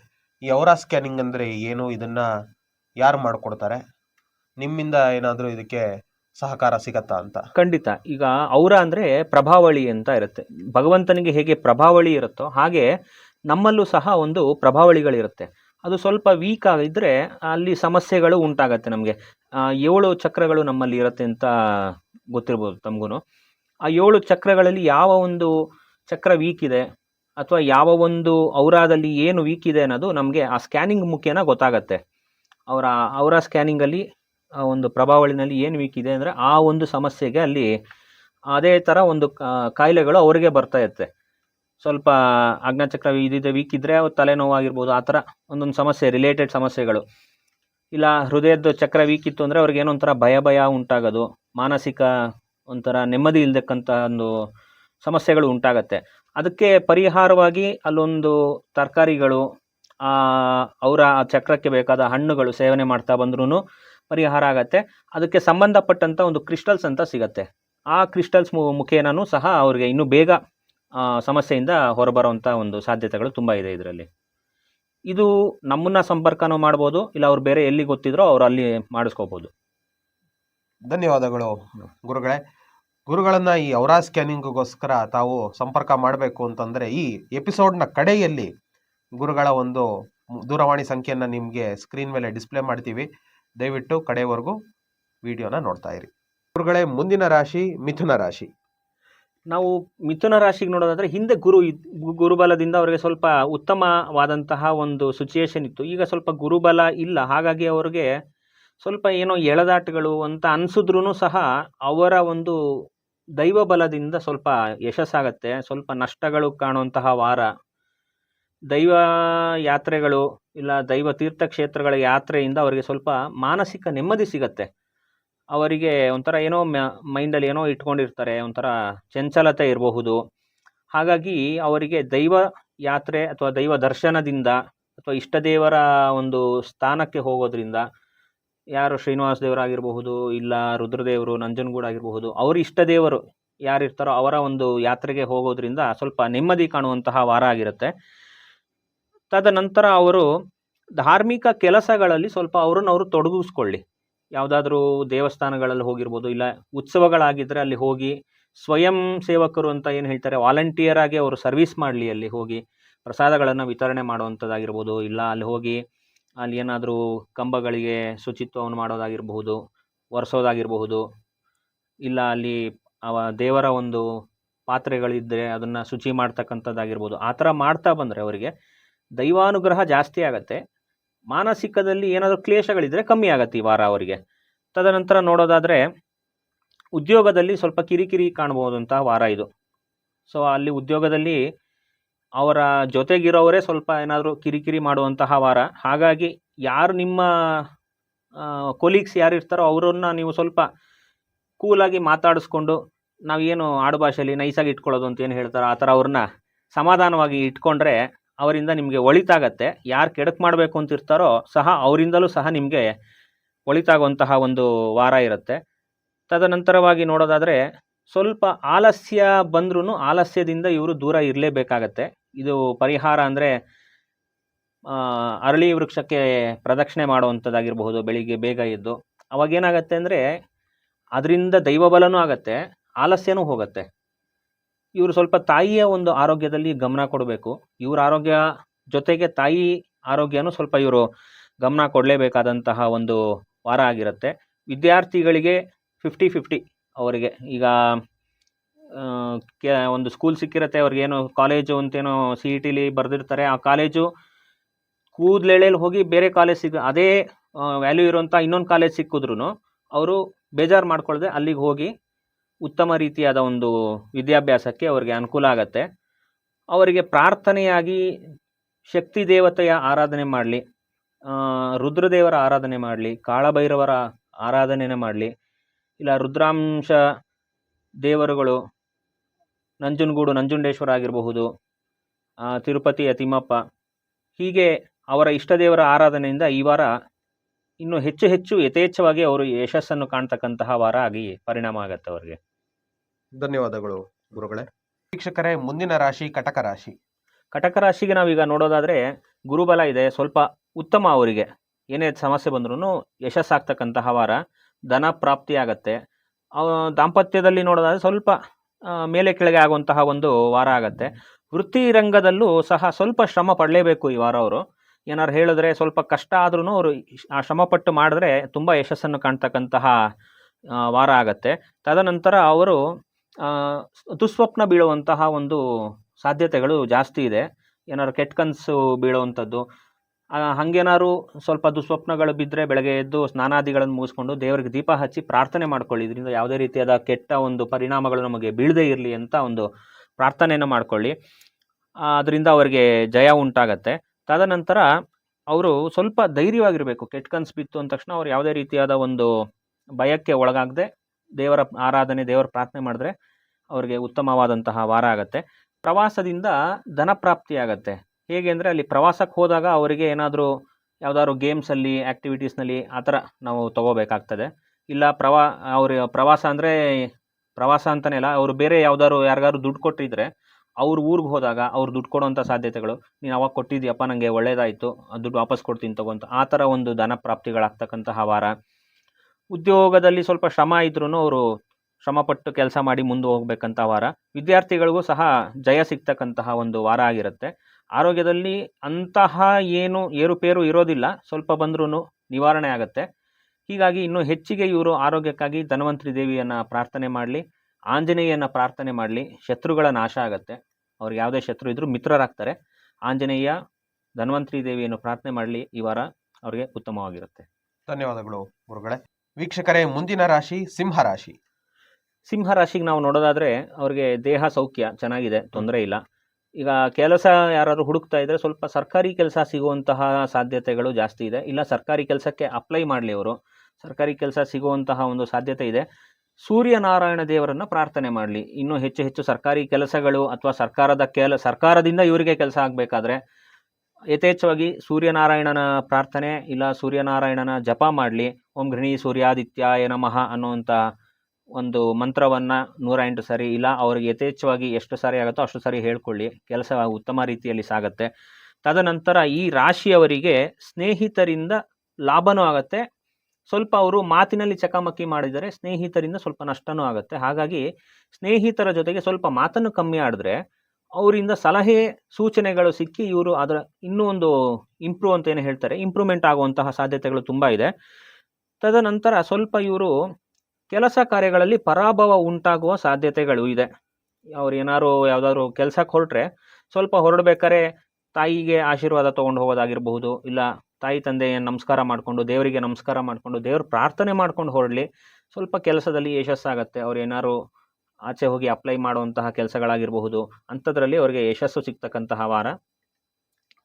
ಈ ಔರಾ ಸ್ಕ್ಯಾನಿಂಗ್ ಅಂದ್ರೆ ಏನು? ಇದನ್ನ ಯಾರು ಮಾಡಿಕೊಡ್ತಾರೆ? ನಿಮ್ಮಿಂದ ಏನಾದರೂ ಇದಕ್ಕೆ ಸಹಕಾರ ಸಿಗತ್ತಾ ಅಂತ? ಖಂಡಿತ. ಈಗ ಔರ ಅಂದರೆ ಪ್ರಭಾವಳಿ ಅಂತ ಇರುತ್ತೆ. ಭಗವಂತನಿಗೆ ಹೇಗೆ ಪ್ರಭಾವಳಿ ಇರುತ್ತೋ ಹಾಗೆ ನಮ್ಮಲ್ಲೂ ಸಹ ಒಂದು ಪ್ರಭಾವಳಿಗಳಿರುತ್ತೆ. ಅದು ಸ್ವಲ್ಪ ವೀಕ್ ಆಗಿದ್ರೆ ಅಲ್ಲಿ ಸಮಸ್ಯೆಗಳು ಉಂಟಾಗತ್ತೆ ನಮಗೆ. ಏಳು ಚಕ್ರಗಳು ನಮ್ಮಲ್ಲಿ ಇರುತ್ತೆ ಅಂತ ಗೊತ್ತಿರ್ಬೋದು ತಮಗೂ ಆ ಏಳು ಚಕ್ರಗಳಲ್ಲಿ ಯಾವ ಒಂದು ಚಕ್ರ ವೀಕ್ ಇದೆ ಅಥವಾ ಯಾವ ಒಂದು ಔರಾದಲ್ಲಿ ಏನು ವೀಕ್ ಇದೆ ಅನ್ನೋದು ನಮಗೆ ಆ ಸ್ಕ್ಯಾನಿಂಗ್ ಮುಖ್ಯನ ಗೊತ್ತಾಗತ್ತೆ. ಅವರ ಅವರ ಸ್ಕ್ಯಾನಿಂಗಲ್ಲಿ ಆ ಒಂದು ಪ್ರಭಾವಳಿನಲ್ಲಿ ಏನು ವೀಕ್ ಇದೆ ಅಂದರೆ ಆ ಒಂದು ಸಮಸ್ಯೆಗೆ ಅಲ್ಲಿ ಅದೇ ಥರ ಒಂದು ಕಾಯಿಲೆಗಳು ಅವರಿಗೆ ಬರ್ತಾ ಇರುತ್ತೆ. ಸ್ವಲ್ಪ ಅಗ್ನಚಕ್ರ ಇದಿದೆ ವೀಕ್ ಇದ್ದರೆ ತಲೆನೋವಾಗಿರ್ಬೋದು, ಆ ಥರ ಒಂದೊಂದು ಸಮಸ್ಯೆ ರಿಲೇಟೆಡ್ ಸಮಸ್ಯೆಗಳು. ಇಲ್ಲ ಹೃದಯದ ಚಕ್ರ ವೀಕ್ ಇತ್ತು ಅಂದರೆ ಅವ್ರಿಗೆ ಏನೋ ಒಂಥರ ಭಯ ಭಯ ಉಂಟಾಗೋದು, ಮಾನಸಿಕ ಒಂಥರ ನೆಮ್ಮದಿ ಇಲ್ದಕ್ಕಂಥ ಒಂದು ಸಮಸ್ಯೆಗಳು ಉಂಟಾಗತ್ತೆ. ಅದಕ್ಕೆ ಪರಿಹಾರವಾಗಿ ಅಲ್ಲೊಂದು ತರಕಾರಿಗಳು ಅವರ ಚಕ್ರಕ್ಕೆ ಬೇಕಾದ ಹಣ್ಣುಗಳು ಸೇವನೆ ಮಾಡ್ತಾ ಬಂದ್ರೂ ಪರಿಹಾರ ಆಗತ್ತೆ. ಅದಕ್ಕೆ ಸಂಬಂಧಪಟ್ಟಂಥ ಒಂದು ಕ್ರಿಸ್ಟಲ್ಸ್ ಅಂತ ಸಿಗತ್ತೆ. ಆ ಕ್ರಿಸ್ಟಲ್ಸ್ ಮುಖೇನೂ ಸಹ ಅವ್ರಿಗೆ ಇನ್ನೂ ಬೇಗ ಸಮಸ್ಯೆಯಿಂದ ಹೊರಬರುವಂಥ ಒಂದು ಸಾಧ್ಯತೆಗಳು ತುಂಬ ಇದೆ ಇದರಲ್ಲಿ. ಇದು ನಮ್ಮನ್ನ ಸಂಪರ್ಕನೂ ಮಾಡ್ಬೋದು, ಇಲ್ಲ ಅವ್ರು ಬೇರೆ ಎಲ್ಲಿ ಗೊತ್ತಿದ್ರೋ ಅವ್ರು ಅಲ್ಲಿ ಮಾಡಿಸ್ಕೋಬೋದು. ಧನ್ಯವಾದಗಳು ಗುರುಗಳೇ. ಗುರುಗಳನ್ನ ಈ ಔರಾ ಸ್ಕ್ಯಾನಿಂಗ್ಗೋಸ್ಕರ ತಾವು ಸಂಪರ್ಕ ಮಾಡಬೇಕು ಅಂತಂದರೆ ಈ ಎಪಿಸೋಡ್ನ ಕಡೆಯಲ್ಲಿ ಗುರುಗಳ ಒಂದು ದೂರವಾಣಿ ಸಂಖ್ಯೆಯನ್ನು ನಿಮಗೆ ಸ್ಕ್ರೀನ್ ಮೇಲೆ ಡಿಸ್ಪ್ಲೇ ಮಾಡ್ತೀವಿ. ದಯವಿಟ್ಟು ಕಡೆವರೆಗೂ ವಿಡಿಯೋನ ನೋಡ್ತಾ ಇರಿ. ಗುರುಗಳೇ, ಮುಂದಿನ ರಾಶಿ ಮಿಥುನ ರಾಶಿ. ನಾವು ಮಿಥುನ ರಾಶಿಗೆ ನೋಡೋದಾದರೆ ಹಿಂದೆ ಗುರು ಗುರುಬಲದಿಂದ ಅವರಿಗೆ ಸ್ವಲ್ಪ ಉತ್ತಮವಾದಂತಹ ಒಂದು ಸಿಚುಯೇಷನ್ ಇತ್ತು. ಈಗ ಸ್ವಲ್ಪ ಗುರುಬಲ ಇಲ್ಲ. ಹಾಗಾಗಿ ಅವರಿಗೆ ಸ್ವಲ್ಪ ಏನೋ ಎಳೆದಾಟಗಳು ಅಂತ ಅನ್ಸಿದ್ರೂ ಸಹ ಅವರ ಒಂದು ದೈವ ಬಲದಿಂದ ಸ್ವಲ್ಪ ಯಶಸ್ಸಾಗತ್ತೆ, ಸ್ವಲ್ಪ ನಷ್ಟಗಳು ಕಾಣುವಂತಹ ವಾರ. ದೈವ ಯಾತ್ರೆಗಳು ಇಲ್ಲ ದೈವ ತೀರ್ಥಕ್ಷೇತ್ರಗಳ ಯಾತ್ರೆಯಿಂದ ಅವರಿಗೆ ಸ್ವಲ್ಪ ಮಾನಸಿಕ ನೆಮ್ಮದಿ ಸಿಗತ್ತೆ. ಅವರಿಗೆ ಒಂಥರ ಏನೋ ಮೈಂಡಲ್ಲಿ ಏನೋ ಇಟ್ಕೊಂಡಿರ್ತಾರೆ, ಒಂಥರ ಚಂಚಲತೆ ಇರಬಹುದು. ಹಾಗಾಗಿ ಅವರಿಗೆ ದೈವ ಯಾತ್ರೆ ಅಥವಾ ದೈವ ದರ್ಶನದಿಂದ ಅಥವಾ ಇಷ್ಟ ದೇವರ ಒಂದು ಸ್ಥಾನಕ್ಕೆ ಹೋಗೋದ್ರಿಂದ ಯಾರು ಶ್ರೀನಿವಾಸ ದೇವರಾಗಿರಬಹುದು ಇಲ್ಲ ರುದ್ರದೇವರು, ನಂಜನಗೂಡು ಆಗಿರಬಹುದು, ಅವರು ಇಷ್ಟ ದೇವರು ಯಾರಿರ್ತಾರೋ ಅವರ ಒಂದು ಯಾತ್ರೆಗೆ ಹೋಗೋದ್ರಿಂದ ಸ್ವಲ್ಪ ನೆಮ್ಮದಿ ಕಾಣುವಂತಹ ವಾರ ಆಗಿರುತ್ತೆ. ತದನಂತರ ಅವರು ಧಾರ್ಮಿಕ ಕೆಲಸಗಳಲ್ಲಿ ಸ್ವಲ್ಪ ಅವರನ್ನು ಅವರು ತೊಡಗಿಸ್ಕೊಳ್ಳಿ. ಯಾವುದಾದ್ರೂ ದೇವಸ್ಥಾನಗಳಲ್ಲಿ ಹೋಗಿರ್ಬೋದು, ಇಲ್ಲ ಉತ್ಸವಗಳಾಗಿದ್ದರೆ ಅಲ್ಲಿ ಹೋಗಿ ಸ್ವಯಂ ಸೇವಕರು ಅಂತ ಏನು ಹೇಳ್ತಾರೆ, ವಾಲಂಟಿಯರ್ ಆಗಿ ಅವರು ಸರ್ವಿಸ್ ಮಾಡಲಿ ಅಲ್ಲಿ ಹೋಗಿ, ಪ್ರಸಾದಗಳನ್ನು ವಿತರಣೆ ಮಾಡುವಂಥದ್ದಾಗಿರ್ಬೋದು, ಇಲ್ಲ ಅಲ್ಲಿ ಹೋಗಿ ಅಲ್ಲಿ ಏನಾದರೂ ಕಂಬಗಳಿಗೆ ಶುಚಿತ್ವವನ್ನು ಮಾಡೋದಾಗಿರಬಹುದು, ಒರೆಸೋದಾಗಿರಬಹುದು, ಇಲ್ಲ ಅಲ್ಲಿ ಅವ ದೇವರ ಒಂದು ಪಾತ್ರೆಗಳಿದ್ದರೆ ಅದನ್ನು ಶುಚಿ ಮಾಡ್ತಕ್ಕಂಥದ್ದಾಗಿರ್ಬೋದು, ಆ ಥರ ಮಾಡ್ತಾ ಬಂದರೆ ಅವರಿಗೆ ದೈವಾನುಗ್ರಹ ಜಾಸ್ತಿ ಆಗತ್ತೆ. ಮಾನಸಿಕದಲ್ಲಿ ಏನಾದರೂ ಕ್ಲೇಶಗಳಿದ್ದರೆ ಕಮ್ಮಿ ಆಗತ್ತೆ ಈ ವಾರ ಅವರಿಗೆ. ತದನಂತರ ನೋಡೋದಾದರೆ ಉದ್ಯೋಗದಲ್ಲಿ ಸ್ವಲ್ಪ ಕಿರಿಕಿರಿ ಕಾಣ್ಬೋದಂತಹ ವಾರ ಇದು. ಸೊ ಅಲ್ಲಿ ಉದ್ಯೋಗದಲ್ಲಿ ಅವರ ಜೊತೆಗಿರೋವರೇ ಸ್ವಲ್ಪ ಏನಾದರೂ ಕಿರಿಕಿರಿ ಮಾಡುವಂತಹ ವಾರ. ಹಾಗಾಗಿ ಯಾರು ನಿಮ್ಮ ಕೊಲೀಗ್ಸ್ ಯಾರು ಇರ್ತಾರೋ ಅವರನ್ನ ನೀವು ಸ್ವಲ್ಪ ಕೂಲಾಗಿ ಮಾತಾಡಿಸ್ಕೊಂಡು ನಾವೇನು ಆಡುಭಾಷೆಯಲ್ಲಿ ನೈಸಾಗಿ ಇಟ್ಕೊಳ್ಳೋದು ಅಂತ ಏನು ಹೇಳ್ತಾರೋ ಆ ಥರ ಅವ್ರನ್ನ ಸಮಾಧಾನವಾಗಿ ಇಟ್ಕೊಂಡ್ರೆ ಅವರಿಂದ ನಿಮಗೆ ಒಳಿತಾಗತ್ತೆ. ಯಾರು ಕೆಡಕ್ ಮಾಡಬೇಕು ಅಂತ ಇರ್ತಾರೋ ಸಹ ಅವರಿಂದಲೂ ಸಹ ನಿಮಗೆ ಒಳಿತಾಗುವಂತಹ ಒಂದು ವಾರ ಇರುತ್ತೆ. ತದನಂತರವಾಗಿ ನೋಡೋದಾದರೆ ಸ್ವಲ್ಪ ಆಲಸ್ಯ ಬಂದ್ರೂ ಆಲಸ್ಯದಿಂದ ಇವರು ದೂರ ಇರಲೇಬೇಕಾಗತ್ತೆ. ಇದು ಪರಿಹಾರ ಅಂದರೆ ಅರಳಿ ವೃಕ್ಷಕ್ಕೆ ಪ್ರದಕ್ಷಿಣೆ ಮಾಡುವಂಥದ್ದಾಗಿರಬಹುದು ಬೆಳಿಗ್ಗೆ ಬೇಗ ಎದ್ದು. ಅವಾಗೇನಾಗತ್ತೆ ಅಂದರೆ, ಅದರಿಂದ ದೈವಬಲನೂ ಆಗತ್ತೆ, ಆಲಸ್ಯನೂ ಹೋಗುತ್ತೆ. ಇವರು ಸ್ವಲ್ಪ ತಾಯಿಯ ಒಂದು ಆರೋಗ್ಯದಲ್ಲಿ ಗಮನ ಕೊಡಬೇಕು. ಇವ್ರ ಆರೋಗ್ಯ ಜೊತೆಗೆ ತಾಯಿ ಆರೋಗ್ಯನೂ ಸ್ವಲ್ಪ ಇವರು ಗಮನ ಕೊಡಲೇಬೇಕಾದಂತಹ ಒಂದು ವಾರ ಆಗಿರುತ್ತೆ. ವಿದ್ಯಾರ್ಥಿಗಳಿಗೆ ಫಿಫ್ಟಿ ಫಿಫ್ಟಿ ಅವರಿಗೆ. ಈಗ ಕೆ, ಒಂದು ಸ್ಕೂಲ್ ಸಿಕ್ಕಿರುತ್ತೆ ಅವ್ರಿಗೇನು ಕಾಲೇಜು ಅಂತೇನೋ ಸಿ ಇ ಟಿಲಿ ಬರೆದಿರ್ತಾರೆ. ಆ ಕಾಲೇಜು ಕೂದಲೆಳೆಯಲ್ಲಿ ಹೋಗಿ ಬೇರೆ ಕಾಲೇಜ್ ಸಿಗ, ಅದೇ ವ್ಯಾಲ್ಯೂ ಇರುವಂಥ ಇನ್ನೊಂದು ಕಾಲೇಜ್ ಸಿಕ್ಕಿದ್ರು ಅವರು ಬೇಜಾರು ಮಾಡ್ಕೊಳ್ಳದೆ ಅಲ್ಲಿಗೆ ಹೋಗಿ ಉತ್ತಮ ರೀತಿಯಾದ ಒಂದು ವಿದ್ಯಾಭ್ಯಾಸಕ್ಕೆ ಅವರಿಗೆ ಅನುಕೂಲ ಆಗತ್ತೆ. ಅವರಿಗೆ ಪ್ರಾರ್ಥನೆಯಾಗಿ ಶಕ್ತಿ ದೇವತೆಯ ಆರಾಧನೆ ಮಾಡಲಿ ರುದ್ರದೇವರ ಆರಾಧನೆ ಮಾಡಲಿ, ಕಾಳಭೈರವರ ಆರಾಧನೆನೇ ಮಾಡಲಿ ಇಲ್ಲ ರುದ್ರಾಂಶ ದೇವರುಗಳು ನಂಜನಗೂಡು ನಂಜುಂಡೇಶ್ವರ ಆಗಿರಬಹುದು ಆ, ತಿರುಪತಿಯ ತಿಮ್ಮಪ್ಪ. ಹೀಗೆ ಅವರ ಇಷ್ಟದೇವರ ಆರಾಧನೆಯಿಂದ ಈ ವಾರ ಇನ್ನು ಹೆಚ್ಚು ಹೆಚ್ಚು ಯಥೇಚ್ಛವಾಗಿ ಅವರು ಯಶಸ್ಸನ್ನು ಕಾಣ್ತಕ್ಕಂತಹ ವಾರ ಆಗಿ ಪರಿಣಾಮ ಆಗತ್ತೆ ಅವರಿಗೆ. ಧನ್ಯವಾದಗಳು ಗುರುಗಳೇ. ವೀಕ್ಷಕರೇ ಮುಂದಿನ ರಾಶಿ ಕಟಕ ರಾಶಿ. ಕಟಕ ರಾಶಿಗೆ ನಾವೀಗ ನೋಡೋದಾದ್ರೆ ಗುರುಬಲ ಇದೆ ಸ್ವಲ್ಪ ಉತ್ತಮ ಅವರಿಗೆ. ಏನೇ ಸಮಸ್ಯೆ ಬಂದ್ರೂ ಯಶಸ್ಸಾಗ್ತಕ್ಕಂತಹ ವಾರ. ಧನ ಪ್ರಾಪ್ತಿ ಆಗತ್ತೆ. ದಾಂಪತ್ಯದಲ್ಲಿ ನೋಡೋದಾದ್ರೆ ಸ್ವಲ್ಪ ಮೇಲೆ ಕೆಳಗೆ ಆಗುವಂತಹ ಒಂದು ವಾರ ಆಗತ್ತೆ. ವೃತ್ತಿ ರಂಗದಲ್ಲೂ ಸಹ ಸ್ವಲ್ಪ ಶ್ರಮ ಪಡಲೇಬೇಕು ಈ ವಾರ ಅವರು. ಏನಾರು ಹೇಳಿದ್ರೆ ಸ್ವಲ್ಪ ಕಷ್ಟ ಆದ್ರೂ ಅವರು ಆ ಶ್ರಮಪಟ್ಟು ಮಾಡಿದ್ರೆ ತುಂಬ ಯಶಸ್ಸನ್ನು ಕಾಣ್ತಕ್ಕಂತಹ ವಾರ ಆಗತ್ತೆ. ತದನಂತರ ಅವರು ದುಸ್ವಪ್ನ ಬೀಳುವಂತಹ ಒಂದು ಸಾಧ್ಯತೆಗಳು ಜಾಸ್ತಿ ಇದೆ. ಏನಾದ್ರು ಕೆಟ್ಟ ಕನಸು ಬೀಳುವಂಥದ್ದು ಹಂಗೇನಾದ್ರು ಸ್ವಲ್ಪ ದುಸ್ವಪ್ನಗಳು ಬಿದ್ದರೆ ಬೆಳಗ್ಗೆ ಎದ್ದು ಸ್ನಾನಾದಿಗಳನ್ನು ಮುಗಿಸ್ಕೊಂಡು ದೇವರಿಗೆ ದೀಪ ಹಚ್ಚಿ ಪ್ರಾರ್ಥನೆ ಮಾಡ್ಕೊಳ್ಳಿ ಇದರಿಂದ ಯಾವುದೇ ರೀತಿಯಾದ ಕೆಟ್ಟ ಒಂದು ಪರಿಣಾಮಗಳು ನಮಗೆ ಬೀಳದೇ ಇರಲಿ ಅಂತ ಒಂದು ಪ್ರಾರ್ಥನೆಯನ್ನು ಮಾಡ್ಕೊಳ್ಳಿ. ಅದರಿಂದ ಅವರಿಗೆ ಜಯ ಉಂಟಾಗತ್ತೆ. ತದನಂತರ ಅವರು ಸ್ವಲ್ಪ ಧೈರ್ಯವಾಗಿರಬೇಕು. ಕೆಟ್ಟ ಕನಸು ಬಿತ್ತು ಅಂದ ತಕ್ಷಣ ಅವ್ರು ಯಾವುದೇ ರೀತಿಯಾದ ಒಂದು ಭಯಕ್ಕೆ ಒಳಗಾಗದೆ ದೇವರ ಆರಾಧನೆ, ದೇವರ ಪ್ರಾರ್ಥನೆ ಮಾಡಿದ್ರೆ ಅವ್ರಿಗೆ ಉತ್ತಮವಾದಂತಹ ವಾರ ಆಗುತ್ತೆ. ಪ್ರವಾಸದಿಂದ ಧನ ಪ್ರಾಪ್ತಿ ಆಗತ್ತೆ ಹೇಗೆ ಅಂದರೆ ಅಲ್ಲಿ ಪ್ರವಾಸಕ್ಕೆ ಹೋದಾಗ ಅವರಿಗೆ ಏನಾದರೂ ಯಾವ್ದಾದ್ರು ಗೇಮ್ಸಲ್ಲಿ ಆ್ಯಕ್ಟಿವಿಟೀಸ್ನಲ್ಲಿ ಆ ಥರ ನಾವು ತಗೋಬೇಕಾಗ್ತದೆ. ಇಲ್ಲ ಪ್ರವಾ, ಅವ್ರ ಪ್ರವಾಸ ಅಂದರೆ, ಪ್ರವಾಸ ಅಂತಲೇ ಅಲ್ಲ, ಅವರು ಬೇರೆ ಯಾವ್ದಾದ್ರು ಯಾರಿಗಾದ್ರು ದುಡ್ಡು ಕೊಟ್ಟಿದ್ರೆ ಅವ್ರ ಊರಿಗೆ ಹೋದಾಗ ಅವ್ರು ದುಡ್ಡು ಕೊಡೋಂಥ ಸಾಧ್ಯತೆಗಳು, ನೀನು ಅವಾಗ ಕೊಟ್ಟಿದ್ದೀಯಪ್ಪ ನನಗೆ ಒಳ್ಳೇದಾಯಿತು ದುಡ್ಡು ವಾಪಸ್ ಕೊಡ್ತೀನಿ ತಗೊಂತ ಆ ಥರ ಒಂದು ಧನ ಪ್ರಾಪ್ತಿಗಳಾಗ್ತಕ್ಕಂತಹ ವಾರ. ಉದ್ಯೋಗದಲ್ಲಿ ಸ್ವಲ್ಪ ಶ್ರಮ ಇದ್ರೂ ಅವರು ಶ್ರಮಪಟ್ಟು ಕೆಲಸ ಮಾಡಿ ಮುಂದೆ ಹೋಗ್ಬೇಕಂತ ವಾರ. ವಿದ್ಯಾರ್ಥಿಗಳಿಗೂ ಸಹ ಜಯ ಸಿಗ್ತಕ್ಕಂತಹ ಒಂದು ವಾರ ಆಗಿರುತ್ತೆ. ಆರೋಗ್ಯದಲ್ಲಿ ಅಂತಹ ಏನು ಏರುಪೇರು ಇರೋದಿಲ್ಲ. ಸ್ವಲ್ಪ ಬಂದ್ರೂ ನಿವಾರಣೆ ಆಗುತ್ತೆ. ಹೀಗಾಗಿ ಇನ್ನು ಹೆಚ್ಚಿಗೆ ಇವರು ಆರೋಗ್ಯಕ್ಕಾಗಿ ಧನ್ವಂತರಿ ದೇವಿಯನ್ನು ಪ್ರಾರ್ಥನೆ ಮಾಡಲಿ ಆಂಜನೇಯನ ಪ್ರಾರ್ಥನೆ ಮಾಡಲಿ ಶತ್ರುಗಳ ನಾಶ ಆಗತ್ತೆ. ಅವ್ರಿಗೆ ಯಾವುದೇ ಶತ್ರು ಇದ್ದರೂ ಮಿತ್ರರಾಗ್ತಾರೆ. ಆಂಜನೇಯ ಧನ್ವಂತರಿ ದೇವಿಯನ್ನು ಪ್ರಾರ್ಥನೆ ಮಾಡಲಿ ಈ ವಾರ ಅವ್ರಿಗೆ ಉತ್ತಮವಾಗಿರುತ್ತೆ. ಧನ್ಯವಾದಗಳು ಗುರುಗಳೇ. ವೀಕ್ಷಕರೇ ಮುಂದಿನ ರಾಶಿ ಸಿಂಹ ರಾಶಿ. ಸಿಂಹ ರಾಶಿಗೆ ನಾವು ನೋಡೋದಾದ್ರೆ ಅವ್ರಿಗೆ ದೇಹ ಸೌಖ್ಯ ಚೆನ್ನಾಗಿದೆ ತೊಂದರೆ ಇಲ್ಲ. ಈಗ ಕೆಲಸ ಯಾರಾದ್ರು ಹುಡುಕ್ತಾ ಇದ್ದರೆ ಸ್ವಲ್ಪ ಸರ್ಕಾರಿ ಕೆಲಸ ಸಿಗುವಂತಹ ಸಾಧ್ಯತೆಗಳು ಜಾಸ್ತಿ ಇದೆ. ಇಲ್ಲ, ಸರ್ಕಾರಿ ಕೆಲಸಕ್ಕೆ ಅಪ್ಲೈ ಮಾಡಲಿ ಅವರು. ಸರ್ಕಾರಿ ಕೆಲಸ ಸಿಗುವಂತಹ ಒಂದು ಸಾಧ್ಯತೆ ಇದೆ. ಸೂರ್ಯನಾರಾಯಣ ದೇವರನ್ನ ಪ್ರಾರ್ಥನೆ ಮಾಡಲಿ. ಇನ್ನೂ ಹೆಚ್ಚು ಹೆಚ್ಚು ಸರ್ಕಾರಿ ಕೆಲಸಗಳು ಅಥವಾ ಸರ್ಕಾರದ ಕೆಲ, ಸರ್ಕಾರದಿಂದ ಇವರಿಗೆ ಕೆಲಸ ಆಗಬೇಕಾದ್ರೆ ಯಥೇಚ್ಛವಾಗಿ ಸೂರ್ಯನಾರಾಯಣನ ಪ್ರಾರ್ಥನೆ ಇಲ್ಲ, ಸೂರ್ಯನಾರಾಯಣನ ಜಪ ಮಾಡಲಿ. ಓಂ ಗೃಣಿ ಸೂರ್ಯಾದಿತ್ಯಾಯ ನಮಃ ಅನ್ನುವಂಥ ಒಂದು ಮಂತ್ರವನ್ನ ನೂರ ಎಂಟು ಸಾರಿ, ಇಲ್ಲ ಅವರಿಗೆ ಯಥೇಚ್ಛವಾಗಿ ಎಷ್ಟು ಸಾರಿ ಆಗುತ್ತೋ ಅಷ್ಟು ಸಾರಿ ಹೇಳ್ಕೊಳ್ಳಿ. ಕೆಲಸ ಉತ್ತಮ ರೀತಿಯಲ್ಲಿ ಸಾಗತ್ತೆ. ತದನಂತರ ಈ ರಾಶಿಯವರಿಗೆ ಸ್ನೇಹಿತರಿಂದ ಲಾಭನೂ ಆಗತ್ತೆ. ಸ್ವಲ್ಪ ಅವರು ಮಾತಿನಲ್ಲಿ ಚಕಮಕಿ ಮಾಡಿದರೆ ಸ್ನೇಹಿತರಿಂದ ಸ್ವಲ್ಪ ನಷ್ಟನೂ ಆಗುತ್ತೆ. ಹಾಗಾಗಿ ಸ್ನೇಹಿತರ ಜೊತೆಗೆ ಸ್ವಲ್ಪ ಮಾತನ್ನು ಕಮ್ಮಿ ಆಡಿದ್ರೆ ಅವರಿಂದ ಸಲಹೆ ಸೂಚನೆಗಳು ಸಿಕ್ಕಿ ಇವರು ಅದರ ಇನ್ನೂ ಒಂದು ಇಂಪ್ರೂವ್ ಅಂತ ಏನು ಹೇಳ್ತಾರೆ, ಇಂಪ್ರೂವ್ಮೆಂಟ್ ಆಗುವಂತಹ ಸಾಧ್ಯತೆಗಳು ತುಂಬ ಇದೆ. ತದನಂತರ ಸ್ವಲ್ಪ ಇವರು ಕೆಲಸ ಕಾರ್ಯಗಳಲ್ಲಿ ಪರಾಭವ ಉಂಟಾಗುವ ಸಾಧ್ಯತೆಗಳು ಇದೆ. ಅವ್ರು ಏನಾದ್ರು ಯಾವ್ದಾದ್ರು ಕೆಲ್ಸಕ್ಕೆ ಹೊರಟ್ರೆ ಸ್ವಲ್ಪ ಹೊರಡ್ಬೇಕಾದ್ರೆ ತಾಯಿಗೆ ಆಶೀರ್ವಾದ ತೊಗೊಂಡು ಹೋಗೋದಾಗಿರಬಹುದು, ಇಲ್ಲ ತಾಯಿ ತಂದೆ ನಮಸ್ಕಾರ ಮಾಡಿಕೊಂಡು, ದೇವರಿಗೆ ನಮಸ್ಕಾರ ಮಾಡಿಕೊಂಡು, ದೇವ್ರ ಪ್ರಾರ್ಥನೆ ಮಾಡ್ಕೊಂಡು ಹೊರಡಲಿ, ಸ್ವಲ್ಪ ಕೆಲಸದಲ್ಲಿ ಯಶಸ್ಸಾಗತ್ತೆ. ಅವ್ರು ಏನಾದ್ರು ಆಚೆ ಹೋಗಿ ಅಪ್ಲೈ ಮಾಡುವಂತಹ ಕೆಲಸಗಳಾಗಿರಬಹುದು, ಅಂಥದ್ರಲ್ಲಿ ಅವರಿಗೆ ಯಶಸ್ಸು ಸಿಗ್ತಕ್ಕಂತಹ ವಾರ.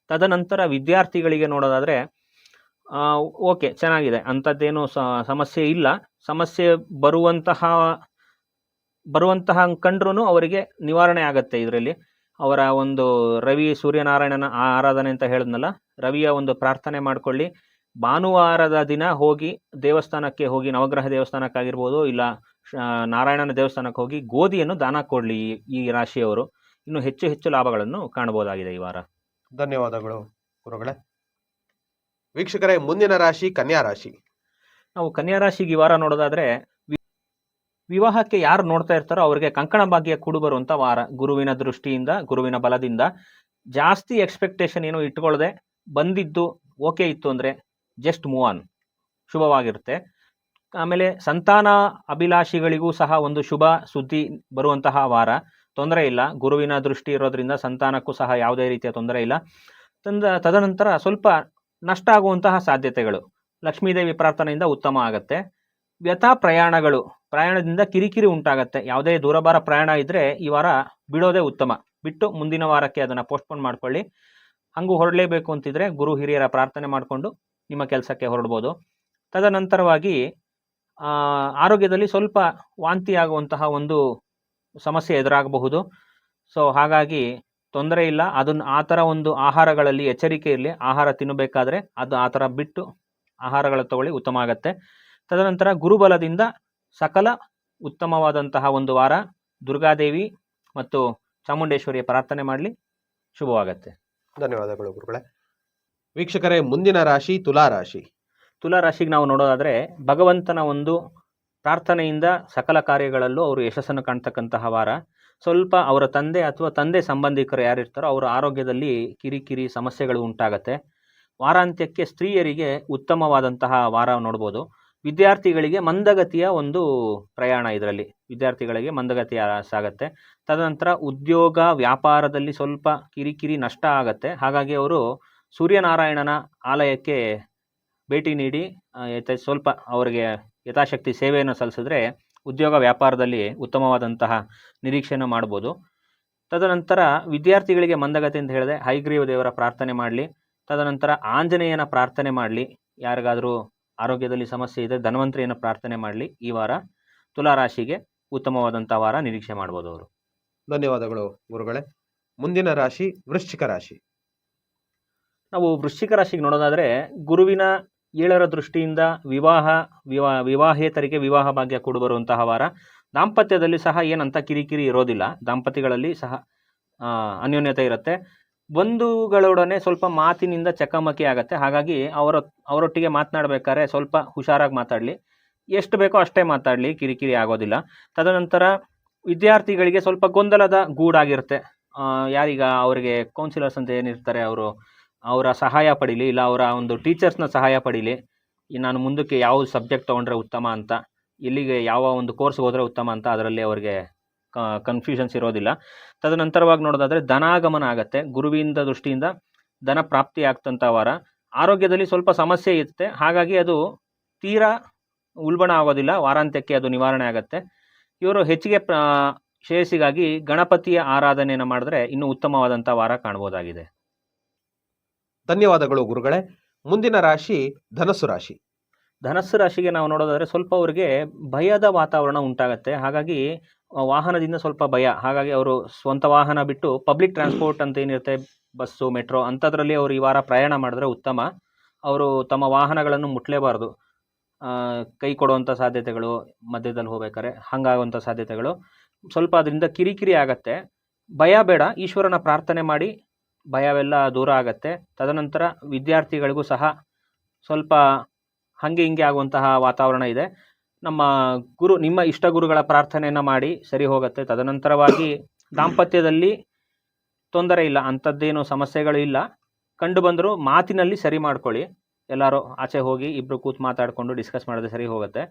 ತದನಂತರ ವಿದ್ಯಾರ್ಥಿಗಳಿಗೆ ನೋಡೋದಾದರೆ ಓಕೆ, ಚೆನ್ನಾಗಿದೆ. ಅಂಥದ್ದೇನು ಸಮಸ್ಯೆ ಇಲ್ಲ. ಸಮಸ್ಯೆ ಬರುವಂತಹ ಬರುವಂತಹ ಕಂಡ್ರೂ ಅವರಿಗೆ ನಿವಾರಣೆ ಆಗತ್ತೆ ಇದರಲ್ಲಿ. ಅವರ ಒಂದು ರವಿ ಸೂರ್ಯನಾರಾಯಣನ ಆರಾಧನೆ ಅಂತ ಹೇಳಿದ್ನಲ್ಲ, ರವಿಯ ಒಂದು ಪ್ರಾರ್ಥನೆ ಮಾಡಿಕೊಳ್ಳಿ. ಭಾನುವಾರದ ದಿನ ಹೋಗಿ ದೇವಸ್ಥಾನಕ್ಕೆ ಹೋಗಿ, ನವಗ್ರಹ ದೇವಸ್ಥಾನಕ್ಕಾಗಿರ್ಬೋದು, ಇಲ್ಲ ನಾರಾಯಣನ ದೇವಸ್ಥಾನಕ್ಕೆ ಹೋಗಿ ಗೋಧಿಯನ್ನು ದಾನ ಕೊಡಲಿ ಈ ರಾಶಿಯವರು. ಇನ್ನು ಹೆಚ್ಚು ಹೆಚ್ಚು ಲಾಭಗಳನ್ನು ಕಾಣಬಹುದಾಗಿದೆ ಈ ವಾರ. ಧನ್ಯವಾದಗಳು ಗುರುಗಳೇ. ವೀಕ್ಷಕರೇ, ಮುಂದಿನ ರಾಶಿ ಕನ್ಯಾ ರಾಶಿ. ನಾವು ಕನ್ಯಾ ರಾಶಿಗೆ ಈ ವಾರ ನೋಡೋದಾದ್ರೆ ವಿವಾಹಕ್ಕೆ ಯಾರು ನೋಡ್ತಾ ಇರ್ತಾರೋ ಅವರಿಗೆ ಕಂಕಣ ಭಾಗ್ಯ ಕೂಡು ಬರುವಂತ ವಾರ. ಗುರುವಿನ ದೃಷ್ಟಿಯಿಂದ, ಗುರುವಿನ ಬಲದಿಂದ. ಜಾಸ್ತಿ ಎಕ್ಸ್ಪೆಕ್ಟೇಷನ್ ಏನು ಇಟ್ಕೊಳ್ಳದೆ ಬಂದಿದ್ದು ಓಕೆ ಇತ್ತು ಅಂದ್ರೆ ಜಸ್ಟ್ ಮೂವ್ ಆನ್ ಶುಭವಾಗಿರುತ್ತೆ. ಆಮೇಲೆ ಸಂತಾನ ಅಭಿಲಾಷಿಗಳಿಗೂ ಸಹ ಒಂದು ಶುಭ ಸುದ್ದಿ ಬರುವಂತಹ ವಾರ. ತೊಂದರೆ ಇಲ್ಲ. ಗುರುವಿನ ದೃಷ್ಟಿ ಇರೋದ್ರಿಂದ ಸಂತಾನಕ್ಕೂ ಸಹ ಯಾವುದೇ ರೀತಿಯ ತೊಂದರೆ ಇಲ್ಲ. ತಂದ, ತದನಂತರ ಸ್ವಲ್ಪ ನಷ್ಟ ಆಗುವಂತಹ ಸಾಧ್ಯತೆಗಳು. ಲಕ್ಷ್ಮೀದೇವಿ ಪ್ರಾರ್ಥನೆಯಿಂದ ಉತ್ತಮ ಆಗತ್ತೆ. ವ್ಯಥಾ ಪ್ರಯಾಣಗಳು, ಪ್ರಯಾಣದಿಂದ ಕಿರಿಕಿರಿ ಉಂಟಾಗತ್ತೆ. ಯಾವುದೇ ದೂರಭಾರ ಪ್ರಯಾಣ ಇದ್ರೆ ಈ ವಾರ ಬಿಡೋದೇ ಉತ್ತಮ. ಬಿಟ್ಟು ಮುಂದಿನ ವಾರಕ್ಕೆ ಅದನ್ನು ಪೋಸ್ಟ್ಪೋನ್ ಮಾಡ್ಕೊಳ್ಳಿ. ಹಂಗೂ ಹೊರಡಲೇಬೇಕು ಅಂತಿದ್ರೆ ಗುರು ಹಿರಿಯರ ಪ್ರಾರ್ಥನೆ ಮಾಡಿಕೊಂಡು ನಿಮ್ಮ ಕೆಲಸಕ್ಕೆ ಹೊರಡ್ಬೋದು. ತದನಂತರವಾಗಿ ಆರೋಗ್ಯದಲ್ಲಿ ಸ್ವಲ್ಪ ವಾಂತಿ ಆಗುವಂತಹ ಒಂದು ಸಮಸ್ಯೆ ಎದುರಾಗಬಹುದು. ಸೊ, ಹಾಗಾಗಿ ತೊಂದರೆ ಇಲ್ಲ. ಅದನ್ನ ಆ ಥರ ಒಂದು ಆಹಾರಗಳಲ್ಲಿ ಎಚ್ಚರಿಕೆ ಇರಲಿ. ಆಹಾರ ತಿನ್ನಬೇಕಾದ್ರೆ ಅದು ಆ ಥರ ಬಿಟ್ಟು ಆಹಾರಗಳ ತಗೊಳ್ಳಿ ಉತ್ತಮ ಆಗತ್ತೆ. ತದನಂತರ ಗುರುಬಲದಿಂದ ಸಕಲ ಉತ್ತಮವಾದಂತಹ ಒಂದು ವಾರ ದುರ್ಗಾದೇವಿ ಮತ್ತು ಚಾಮುಂಡೇಶ್ವರಿಯ ಪ್ರಾರ್ಥನೆ ಮಾಡಲಿ. ಶುಭವಾಗತ್ತೆ. ಧನ್ಯವಾದಗಳು ಗುರುಗಳೇ. ವೀಕ್ಷಕರೇ ಮುಂದಿನ ರಾಶಿ ತುಲಾ ರಾಶಿ. ತುಲಾ ರಾಶಿಗೆ ನಾವು ನೋಡೋದಾದರೆ ಭಗವಂತನ ಒಂದು ಪ್ರಾರ್ಥನೆಯಿಂದ ಸಕಲ ಕಾರ್ಯಗಳಲ್ಲೂ ಅವರು ಯಶಸ್ಸನ್ನು ಕಾಣ್ತಕ್ಕಂತಹ ವಾರ. ಸ್ವಲ್ಪ ಅವರ ತಂದೆ ಅಥವಾ ತಂದೆ ಸಂಬಂಧಿಕರು ಯಾರಿರ್ತಾರೋ ಅವರ ಆರೋಗ್ಯದಲ್ಲಿ ಕಿರಿಕಿರಿ ಸಮಸ್ಯೆಗಳು ಉಂಟಾಗತ್ತೆ. ವಾರಾಂತ್ಯಕ್ಕೆ ಸ್ತ್ರೀಯರಿಗೆ ಉತ್ತಮವಾದಂತಹ ವಾರ ನೋಡ್ಬೋದು. ವಿದ್ಯಾರ್ಥಿಗಳಿಗೆ ಮಂದಗತಿಯ ಒಂದು ಪ್ರಯಾಣ ಇದರಲ್ಲಿ. ವಿದ್ಯಾರ್ಥಿಗಳಿಗೆ ಮಂದಗತಿಯ ಸಾಗತ್ತೆ. ತದನಂತರ ಉದ್ಯೋಗ ವ್ಯಾಪಾರದಲ್ಲಿ ಸ್ವಲ್ಪ ಕಿರಿಕಿರಿ ನಷ್ಟ ಆಗತ್ತೆ. ಹಾಗಾಗಿ ಅವರು ಸೂರ್ಯನಾರಾಯಣನ ಆಲಯಕ್ಕೆ ಭೇಟಿ ನೀಡಿ ಸ್ವಲ್ಪ ಅವರಿಗೆ ಯಥಾಶಕ್ತಿ ಸೇವೆಯನ್ನು ಸಲ್ಲಿಸಿದ್ರೆ ಉದ್ಯೋಗ ವ್ಯಾಪಾರದಲ್ಲಿ ಉತ್ತಮವಾದಂತಹ ನಿರೀಕ್ಷೆಯನ್ನು ಮಾಡ್ಬೋದು. ತದನಂತರ ವಿದ್ಯಾರ್ಥಿಗಳಿಗೆ ಮಂದಗತಿ ಅಂತ ಹೇಳಿದೆ ಹೈಗ್ರೀವ ದೇವರ ಪ್ರಾರ್ಥನೆ ಮಾಡಲಿ ತದನಂತರ ಆಂಜನೇಯನ ಪ್ರಾರ್ಥನೆ ಮಾಡಲಿ ಯಾರಿಗಾದರೂ ಆರೋಗ್ಯದಲ್ಲಿ ಸಮಸ್ಯೆ ಇದೆ ಧನ್ವಂತರಿಯನ್ನು ಪ್ರಾರ್ಥನೆ ಮಾಡಲಿ ಈ ವಾರ. ತುಲಾ ರಾಶಿಗೆ ಉತ್ತಮವಾದಂಥ ವಾರ ನಿರೀಕ್ಷೆ ಮಾಡ್ಬೋದು ಅವರು. ಧನ್ಯವಾದಗಳು ಗುರುಗಳೇ. ಮುಂದಿನ ರಾಶಿ ವೃಶ್ಚಿಕ ರಾಶಿ. ನಾವು ವೃಶ್ಚಿಕ ರಾಶಿಗೆ ನೋಡೋದಾದರೆ ಗುರುವಿನ ಏಳರ ದೃಷ್ಟಿಯಿಂದ ವಿವಾಹ, ವಿವಾ, ವಿವಾಹೇತರಿಗೆ ವಿವಾಹ ಭಾಗ್ಯ ಕೂಡ ಬರುವಂತಹ ವಾರ. ದಾಂಪತ್ಯದಲ್ಲಿ ಸಹ ಏನಂತ ಕಿರಿಕಿರಿ ಇರೋದಿಲ್ಲ. ದಾಂಪತಿಗಳಲ್ಲಿ ಸಹ ಅನ್ಯೋನ್ಯತೆ ಇರುತ್ತೆ. ಬಂಧುಗಳೊಡನೆ ಸ್ವಲ್ಪ ಮಾತಿನಿಂದ ಚಕಮಕಿ ಆಗುತ್ತೆ. ಹಾಗಾಗಿ ಅವರ, ಅವರೊಟ್ಟಿಗೆ ಮಾತನಾಡಬೇಕಾದ್ರೆ ಸ್ವಲ್ಪ ಹುಷಾರಾಗಿ ಮಾತಾಡಲಿ. ಎಷ್ಟು ಬೇಕೋ ಅಷ್ಟೇ ಮಾತಾಡಲಿ. ಕಿರಿಕಿರಿ ಆಗೋದಿಲ್ಲ. ತದನಂತರ ವಿದ್ಯಾರ್ಥಿಗಳಿಗೆ ಸ್ವಲ್ಪ ಗೊಂದಲದ ಗೂಡಾಗಿರುತ್ತೆ. ಯಾರೀಗ ಅವರಿಗೆ ಕೌನ್ಸಿಲರ್ಸ್ ಅಂತ ಏನಿರ್ತಾರೆ, ಅವರು ಅವರ ಸಹಾಯ ಪಡೀಲಿ ಇಲ್ಲ ಅವರ ಒಂದು ಟೀಚರ್ಸ್ನ ಸಹಾಯ ಪಡೀಲಿ ನಾನು ಮುಂದಕ್ಕೆ ಯಾವ ಸಬ್ಜೆಕ್ಟ್ ತೊಗೊಂಡ್ರೆ ಉತ್ತಮ ಅಂತ, ಇಲ್ಲಿಗೆ ಯಾವ ಒಂದು ಕೋರ್ಸ್ ಹೋದರೆ ಉತ್ತಮ ಅಂತ ಅದರಲ್ಲಿ ಅವರಿಗೆ ಕನ್ಫ್ಯೂಷನ್ಸ್ ಇರೋದಿಲ್ಲ. ತದನಂತರವಾಗಿ ನೋಡೋದಾದರೆ ಧನಾಗಮನ ಆಗುತ್ತೆ, ಗುರುವಿಂದ ದೃಷ್ಟಿಯಿಂದ ಧನ ಪ್ರಾಪ್ತಿ ಆಗ್ತಂಥ ವಾರ, ಆರೋಗ್ಯದಲ್ಲಿ ಸ್ವಲ್ಪ ಸಮಸ್ಯೆ ಇರುತ್ತೆ, ಹಾಗಾಗಿ ಅದು ತೀರಾ ಉಲ್ಬಣ ಆಗೋದಿಲ್ಲ, ವಾರಾಂತ್ಯಕ್ಕೆ ಅದು ನಿವಾರಣೆ ಆಗುತ್ತೆ. ಇವರು ಹೆಚ್ಚಿಗೆ ಪ್ರ ಶ್ರೇಯಸ್ಸಿಗಾಗಿ ಗಣಪತಿಯ ಆರಾಧನೆಯನ್ನು ಮಾಡಿದ್ರೆ ಇನ್ನೂ ಉತ್ತಮವಾದಂಥ ವಾರ ಕಾಣ್ಬೋದಾಗಿದೆ. ಧನ್ಯವಾದಗಳು ಗುರುಗಳೇ. ಮುಂದಿನ ರಾಶಿ ಧನಸ್ಸು ರಾಶಿ. ಧನಸ್ಸು ರಾಶಿಗೆ ನಾವು ನೋಡೋದಾದರೆ ಸ್ವಲ್ಪ ಅವರಿಗೆ ಭಯದ ವಾತಾವರಣ ಉಂಟಾಗತ್ತೆ. ಹಾಗಾಗಿ ವಾಹನದಿಂದ ಸ್ವಲ್ಪ ಭಯ. ಹಾಗಾಗಿ ಅವರು ಸ್ವಂತ ವಾಹನ ಬಿಟ್ಟು ಪಬ್ಲಿಕ್ ಟ್ರಾನ್ಸ್ಪೋರ್ಟ್ ಅಂತ ಏನಿರುತ್ತೆ, ಬಸ್ಸು, ಮೆಟ್ರೋ ಅಂಥದ್ರಲ್ಲಿ ಅವರು ಈ ವಾರ ಪ್ರಯಾಣ ಮಾಡಿದ್ರೆ ಉತ್ತಮ. ಅವರು ತಮ್ಮ ವಾಹನಗಳನ್ನು ಮುಟ್ಲೇಬಾರ್ದು. ಕೈ ಕೊಡುವಂಥ ಸಾಧ್ಯತೆಗಳು, ಮಧ್ಯದಲ್ಲಿ ಹೋಗ್ಬೇಕಾರೆ ಹಂಗಾಗುವಂಥ ಸಾಧ್ಯತೆಗಳು. ಸ್ವಲ್ಪ ಅದರಿಂದ ಕಿರಿಕಿರಿ ಆಗತ್ತೆ. ಭಯ ಬೇಡ, ಈಶ್ವರನ ಪ್ರಾರ್ಥನೆ ಮಾಡಿ ಭಯವೆಲ್ಲ ದೂರ ಆಗತ್ತೆ. ತದನಂತರ ವಿದ್ಯಾರ್ಥಿಗಳಿಗೂ ಸಹ ಸ್ವಲ್ಪ ಹಂಗೆ ಹಿಂಗೆ ಆಗುವಂತಹ ವಾತಾವರಣ ಇದೆ. ನಮ್ಮ ಗುರು, ನಿಮ್ಮ ಇಷ್ಟ ಗುರುಗಳ ಪ್ರಾರ್ಥನೆಯನ್ನು ಮಾಡಿ ಸರಿ ಹೋಗುತ್ತೆ. ತದನಂತರವಾಗಿ ದಾಂಪತ್ಯದಲ್ಲಿ ತೊಂದರೆ ಇಲ್ಲ, ಅಂಥದ್ದೇನು ಸಮಸ್ಯೆಗಳು ಇಲ್ಲ. ಕಂಡು ಬಂದರೂ ಮಾತಿನಲ್ಲಿ ಸರಿ ಮಾಡ್ಕೊಳ್ಳಿ. ಎಲ್ಲರೂ ಆಚೆ ಹೋಗಿ ಇಬ್ಬರು ಕೂತು ಮಾತಾಡಿಕೊಂಡು ಡಿಸ್ಕಸ್ ಮಾಡಿದ್ರೆ ಸರಿ ಹೋಗುತ್ತೆ.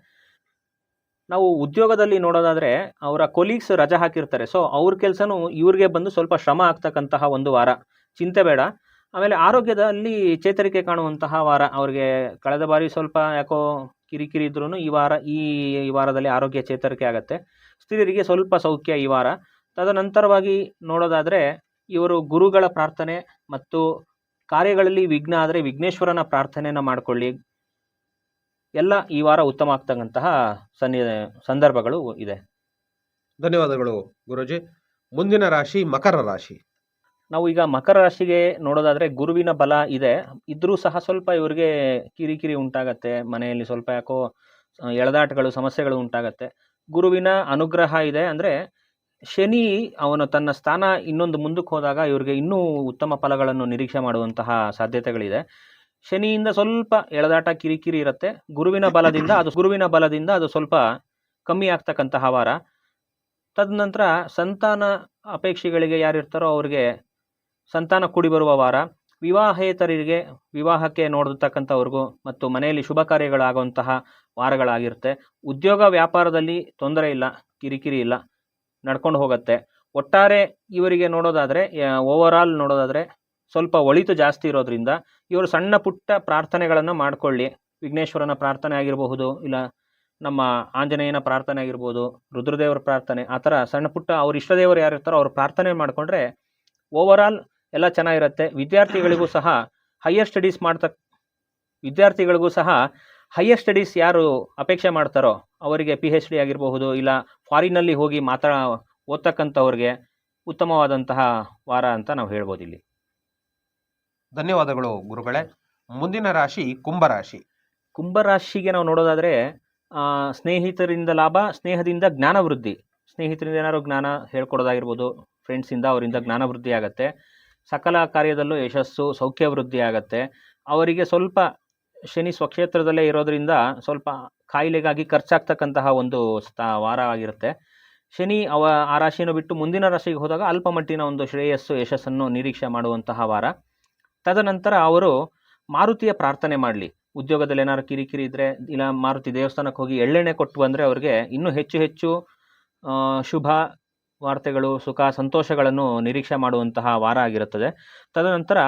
ನಾವು ಉದ್ಯೋಗದಲ್ಲಿ ನೋಡೋದಾದರೆ ಅವರ ಕೊಲೀಗ್ಸ್ ರಜೆ ಹಾಕಿರ್ತಾರೆ. ಸೊ ಅವ್ರ ಕೆಲಸನೂ ಇವ್ರಿಗೆ ಬಂದು ಸ್ವಲ್ಪ ಶ್ರಮ ಆಗ್ತಕ್ಕಂತಹ ಒಂದು ವಾರ. ಚಿಂತೆ ಬೇಡ. ಆಮೇಲೆ ಆರೋಗ್ಯದಲ್ಲಿ ಚೇತರಿಕೆ ಕಾಣುವಂತಹ ವಾರ ಅವರಿಗೆ ಕಳೆದ ಬಾರಿ ಸ್ವಲ್ಪ ಯಾಕೋ ಕಿರಿಕಿರಿ ಇದ್ರೂ ಈ ವಾರ, ಈ ವಾರದಲ್ಲಿ ಆರೋಗ್ಯ ಚೇತರಿಕೆ ಆಗುತ್ತೆ. ಸ್ತ್ರೀಯರಿಗೆ ಸ್ವಲ್ಪ ಸೌಖ್ಯ ಈ ವಾರ. ತದನಂತರವಾಗಿ ನೋಡೋದಾದರೆ ಇವರು ಗುರುಗಳ ಪ್ರಾರ್ಥನೆ ಮತ್ತು ಕಾರ್ಯಗಳಲ್ಲಿ ವಿಘ್ನ ಆದರೆ ವಿಘ್ನೇಶ್ವರನ ಪ್ರಾರ್ಥನೆಯನ್ನು ಮಾಡಿಕೊಳ್ಳಿ. ಎಲ್ಲ ಈ ವಾರ ಉತ್ತಮ ಆಗ್ತಕ್ಕಂತಹ ಸನ್ನಿ, ಸಂದರ್ಭಗಳು ಇದೆ. ಧನ್ಯವಾದಗಳು ಗುರುಜಿ. ಮುಂದಿನ ರಾಶಿ ಮಕರ ರಾಶಿ. ನಾವು ಈಗ ಮಕರ ರಾಶಿಗೆ ನೋಡೋದಾದ್ರೆ ಗುರುವಿನ ಬಲ ಇದೆ. ಇದ್ರೂ ಸಹ ಸ್ವಲ್ಪ ಇವರಿಗೆ ಕಿರಿಕಿರಿ ಉಂಟಾಗತ್ತೆ. ಮನೆಯಲ್ಲಿ ಸ್ವಲ್ಪ ಯಾಕೋ ಎಳೆದಾಟಗಳು, ಸಮಸ್ಯೆಗಳು ಉಂಟಾಗತ್ತೆ. ಗುರುವಿನ ಅನುಗ್ರಹ ಇದೆ ಅಂದರೆ ಶನಿ ಅವನು ತನ್ನ ಸ್ಥಾನ ಇನ್ನೊಂದು ಮುಂದಕ್ಕೆ ಹೋದಾಗ ಇವರಿಗೆ ಇನ್ನೂ ಉತ್ತಮ ಫಲಗಳನ್ನು ನಿರೀಕ್ಷೆ ಮಾಡುವಂತಹ ಸಾಧ್ಯತೆಗಳಿದೆ. ಶನಿಯಿಂದ ಸ್ವಲ್ಪ ಎಳೆದಾಟ, ಕಿರಿಕಿರಿ ಇರುತ್ತೆ. ಗುರುವಿನ ಬಲದಿಂದ ಅದು, ಗುರುವಿನ ಬಲದಿಂದ ಅದು ಸ್ವಲ್ಪ ಕಮ್ಮಿ ಆಗ್ತಕ್ಕಂತಹ ವಾರ. ತದನಂತರ ಸಂತಾನ ಅಪೇಕ್ಷೆಗಳಿಗೆ ಯಾರಿರ್ತಾರೋ ಅವ್ರಿಗೆ ಸಂತಾನ ಕೂಡಿ ಬರುವ ವಾರ ವಿವಾಹೇತರಿಗೆ ವಿವಾಹಕ್ಕೆ ನೋಡತಕ್ಕಂಥವ್ರಿಗೂ ಮತ್ತು ಮನೆಯಲ್ಲಿ ಶುಭ ಕಾರ್ಯಗಳಾಗುವಂತಹ ವಾರಗಳಾಗಿರುತ್ತೆ. ಉದ್ಯೋಗ ವ್ಯಾಪಾರದಲ್ಲಿ ತೊಂದರೆ ಇಲ್ಲ, ಕಿರಿಕಿರಿ ಇಲ್ಲ, ನಡ್ಕೊಂಡು ಹೋಗುತ್ತೆ. ಒಟ್ಟಾರೆ ಇವರಿಗೆ ನೋಡೋದಾದರೆ ಓವರಾಲ್ ನೋಡೋದಾದರೆ ಸ್ವಲ್ಪ ಒಳಿತು ಜಾಸ್ತಿ ಇರೋದ್ರಿಂದ ಇವರು ಸಣ್ಣ ಪುಟ್ಟ ಪ್ರಾರ್ಥನೆಗಳನ್ನು ಮಾಡಿಕೊಳ್ಳಿ. ವಿಘ್ನೇಶ್ವರನ ಪ್ರಾರ್ಥನೆ ಆಗಿರಬಹುದು, ಇಲ್ಲ ನಮ್ಮ ಆಂಜನೇಯನ ಪ್ರಾರ್ಥನೆ ಆಗಿರ್ಬೋದು, ರುದ್ರದೇವರ ಪ್ರಾರ್ಥನೆ, ಆ ಥರ ಸಣ್ಣ ಪುಟ್ಟ ಅವ್ರ ಇಷ್ಟದೇವರು ಯಾರು ಇರ್ತಾರೋ ಅವ್ರ ಪ್ರಾರ್ಥನೆ ಮಾಡಿಕೊಂಡ್ರೆ ಓವರಾಲ್ ಎಲ್ಲ ಚೆನ್ನಾಗಿರುತ್ತೆ. ವಿದ್ಯಾರ್ಥಿಗಳಿಗೂ ಸಹ ಹೈಯರ್ ಸ್ಟಡೀಸ್ ಮಾಡ್ತಕ್ಕ ವಿದ್ಯಾರ್ಥಿಗಳಿಗೂ ಸಹ ಹೈಯರ್ ಸ್ಟಡೀಸ್ ಯಾರು ಅಪೇಕ್ಷೆ ಮಾಡ್ತಾರೋ ಅವರಿಗೆ ಪಿ ಹೆಚ್ ಡಿ ಆಗಿರಬಹುದು ಇಲ್ಲ ಫಾರಿನಲ್ಲಿ ಹೋಗಿ ಮಾತಾ ಓದ್ತಕ್ಕಂಥವ್ರಿಗೆ ಉತ್ತಮವಾದಂತಹ ವಾರ ಅಂತ ನಾವು ಹೇಳ್ಬೋದು ಇಲ್ಲಿ. ಧನ್ಯವಾದಗಳು ಗುರುಗಳೇ. ಮುಂದಿನ ರಾಶಿ ಕುಂಭರಾಶಿ ಕುಂಭರಾಶಿಗೆ ನಾವು ನೋಡೋದಾದರೆ ಸ್ನೇಹಿತರಿಂದ ಲಾಭ ಸ್ನೇಹದಿಂದ ಜ್ಞಾನ ವೃದ್ಧಿ. ಸ್ನೇಹಿತರಿಂದ ಏನಾದ್ರು ಜ್ಞಾನ ಹೇಳ್ಕೊಡೋದಾಗಿರ್ಬೋದು ಫ್ರೆಂಡ್ಸಿಂದ ಅವರಿಂದ ಜ್ಞಾನ ವೃದ್ಧಿ ಆಗುತ್ತೆ. ಸಕಲ ಕಾರ್ಯದಲ್ಲೂ ಯಶಸ್ಸು, ಸೌಖ್ಯ ವೃದ್ಧಿ ಆಗುತ್ತೆ ಅವರಿಗೆ ಸ್ವಲ್ಪ ಶನಿ ಸ್ವಕ್ಷೇತ್ರದಲ್ಲೇ ಇರೋದ್ರಿಂದ ಸ್ವಲ್ಪ ಕಾಯಿಲೆಗಾಗಿ ಖರ್ಚಾಗ್ತಕ್ಕಂತಹ ಒಂದು ಸ್ಥಾ ವಾರ ಆಗಿರುತ್ತೆ. ಶನಿ ಅವ, ಆ ರಾಶಿಯನ್ನು ಬಿಟ್ಟು ಮುಂದಿನ ರಾಶಿಗೆ ಹೋದಾಗ ಅಲ್ಪ ಮಟ್ಟಿನ ಒಂದು ಶ್ರೇಯಸ್ಸು, ಯಶಸ್ಸನ್ನು ನಿರೀಕ್ಷೆ ಮಾಡುವಂತಹ ವಾರ. ತದನಂತರ ಅವರು ಮಾರುತಿಯ ಪ್ರಾರ್ಥನೆ ಮಾಡಲಿ. ಉದ್ಯೋಗದಲ್ಲಿ ಏನಾದ್ರು ಕಿರಿಕಿರಿ ಇದ್ದರೆ ಇಲ್ಲ ಮಾರುತಿ ದೇವಸ್ಥಾನಕ್ಕೆ ಹೋಗಿ ಎಳ್ಳೆಣ್ಣೆ ಕೊಟ್ಟು ಬಂದರೆ ಅವರಿಗೆ ಇನ್ನೂ ಹೆಚ್ಚು ಹೆಚ್ಚು ಶುಭ ವಾರ್ತೆಗಳು, ಸುಖ, ಸಂತೋಷಗಳನ್ನು ನಿರೀಕ್ಷೆ ಮಾಡುವಂತಹ ವಾರ ಆಗಿರುತ್ತದೆ. ತದನಂತರ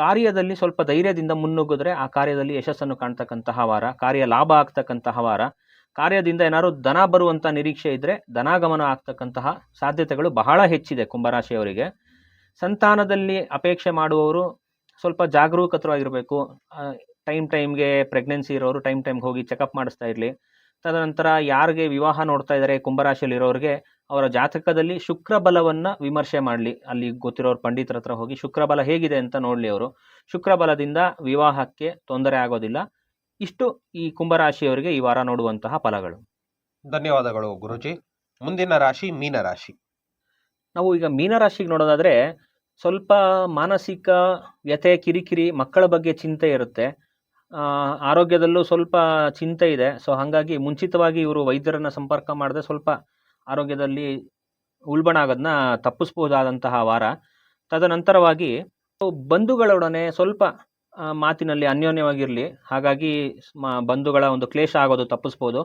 ಕಾರ್ಯದಲ್ಲಿ ಸ್ವಲ್ಪ ಧೈರ್ಯದಿಂದ ಮುನ್ನುಗ್ಗಿದ್ರೆ ಆ ಕಾರ್ಯದಲ್ಲಿ ಯಶಸ್ಸನ್ನು ಕಾಣ್ತಕ್ಕಂತಹ ವಾರ, ಕಾರ್ಯ ಲಾಭ ಆಗ್ತಕ್ಕಂತಹ ವಾರ. ಕಾರ್ಯದಿಂದ ಏನಾದ್ರು ದನ ಬರುವಂಥ ನಿರೀಕ್ಷೆ ಇದ್ದರೆ ಧನಾಗಮನ ಆಗ್ತಕ್ಕಂತಹ ಸಾಧ್ಯತೆಗಳು ಬಹಳ ಹೆಚ್ಚಿದೆ ಕುಂಭರಾಶಿಯವರಿಗೆ. ಸಂತಾನದಲ್ಲಿ ಅಪೇಕ್ಷೆ ಮಾಡುವವರು ಸ್ವಲ್ಪ ಜಾಗರೂಕತರವಾಗಿರಬೇಕು ಟೈಮ್ ಟೈಮ್ಗೆ ಪ್ರೆಗ್ನೆನ್ಸಿ ಇರೋರು ಟೈಮ್ ಟೈಮ್ಗೆ ಹೋಗಿ ಚೆಕಪ್ ಮಾಡಿಸ್ತಾ ಇರಲಿ. ತದನಂತರ ಯಾರಿಗೆ ವಿವಾಹ ನೋಡ್ತಾ ಇದ್ದಾರೆ ಕುಂಭರಾಶಿಯಲ್ಲಿ ಇರೋರಿಗೆ ಅವರ ಜಾತಕದಲ್ಲಿ ಶುಕ್ರ ಬಲವನ್ನು ವಿಮರ್ಶೆ ಮಾಡಲಿ. ಅಲ್ಲಿ ಗೊತ್ತಿರೋರು ಪಂಡಿತರ ಹತ್ರ ಹೋಗಿ ಶುಕ್ರಬಲ ಹೇಗಿದೆ ಅಂತ ನೋಡಲಿ ಅವರು. ಶುಕ್ರಬಲದಿಂದ ವಿವಾಹಕ್ಕೆ ತೊಂದರೆ ಆಗೋದಿಲ್ಲ. ಇಷ್ಟು ಈ ಕುಂಭರಾಶಿಯವರಿಗೆ ಈ ವಾರ ನೋಡುವಂತಹ ಫಲಗಳು. ಧನ್ಯವಾದಗಳು ಗುರುಜಿ. ಮುಂದಿನ ರಾಶಿ ಮೀನರಾಶಿ ನಾವು ಈಗ ಮೀನರಾಶಿಗೆ ನೋಡೋದಾದರೆ ಸ್ವಲ್ಪ ಮಾನಸಿಕ ವ್ಯಥೆ ಕಿರಿಕಿರಿ ಮಕ್ಕಳ ಬಗ್ಗೆ ಚಿಂತೆ ಇರುತ್ತೆ. ಆರೋಗ್ಯದಲ್ಲೂ ಸ್ವಲ್ಪ ಚಿಂತೆ ಇದೆ. ಸೊ ಹಾಗಾಗಿ ಮುಂಚಿತವಾಗಿ ಇವರು ವೈದ್ಯರನ್ನ ಸಂಪರ್ಕ ಮಾಡದೆ ಸ್ವಲ್ಪ ಆರೋಗ್ಯದಲ್ಲಿ ಉಲ್ಬಣ ಆಗೋದನ್ನ ತಪ್ಪಿಸ್ಬೋದಾದಂತಹ ವಾರ. ತದನಂತರವಾಗಿ ಬಂಧುಗಳೊಡನೆ ಸ್ವಲ್ಪ ಮಾತಿನಲ್ಲಿ ಅನ್ಯೋನ್ಯವಾಗಿರಲಿ. ಹಾಗಾಗಿ ಬಂಧುಗಳ ಒಂದು ಕ್ಲೇಶ ಆಗೋದು ತಪ್ಪಿಸ್ಬೋದು.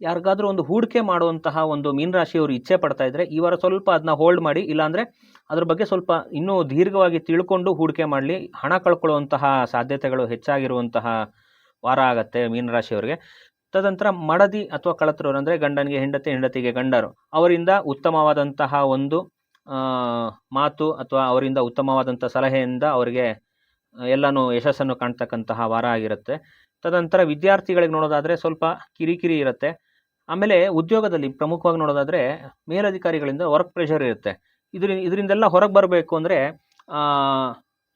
ಯಾರಿಗಾದರೂ ಒಂದು ಹೂಡಿಕೆ ಮಾಡುವಂತಹ ಒಂದು ಮೀನರಾಶಿಯವರು ಇಚ್ಛೆ ಪಡ್ತಾ ಇದ್ದರೆ ಈ ವಾರ ಸ್ವಲ್ಪ ಅದನ್ನ ಹೋಲ್ಡ್ ಮಾಡಿ. ಇಲ್ಲಾಂದರೆ ಅದ್ರ ಬಗ್ಗೆ ಸ್ವಲ್ಪ ಇನ್ನೂ ದೀರ್ಘವಾಗಿ ತಿಳ್ಕೊಂಡು ಹೂಡಿಕೆ ಮಾಡಲಿ. ಹಣ ಕಳ್ಕೊಳ್ಳುವಂತಹ ಸಾಧ್ಯತೆಗಳು ಹೆಚ್ಚಾಗಿರುವಂತಹ ವಾರ ಆಗತ್ತೆ ಮೀನರಾಶಿಯವರಿಗೆ. ತದನಂತರ ಮಡದಿ ಅಥವಾ ಕಳತ್ರರು ಅಂದರೆ ಗಂಡನಿಗೆ ಹೆಂಡತಿ, ಹೆಂಡತಿಗೆ ಗಂಡರು. ಅವರಿಂದ ಉತ್ತಮವಾದಂತಹ ಒಂದು ಮಾತು ಅಥವಾ ಅವರಿಂದ ಉತ್ತಮವಾದಂಥ ಸಲಹೆಯಿಂದ ಅವರಿಗೆ ಎಲ್ಲನೂ ಯಶಸ್ಸನ್ನು ಕಾಣ್ತಕ್ಕಂತಹ ವಾರ ಆಗಿರುತ್ತೆ. ತದನಂತರ ವಿದ್ಯಾರ್ಥಿಗಳಿಗೆ ನೋಡೋದಾದರೆ ಸ್ವಲ್ಪ ಕಿರಿಕಿರಿ ಇರುತ್ತೆ. ಆಮೇಲೆ ಉದ್ಯೋಗದಲ್ಲಿ ಪ್ರಮುಖವಾಗಿ ನೋಡೋದಾದರೆ ಮೇಲಧಿಕಾರಿಗಳಿಂದ ವರ್ಕ್ ಪ್ರೆಷರ್ ಇರುತ್ತೆ. ಇದ್ರ, ಇದರಿಂದೆಲ್ಲ ಹೊರಗೆ ಬರಬೇಕು ಅಂದರೆ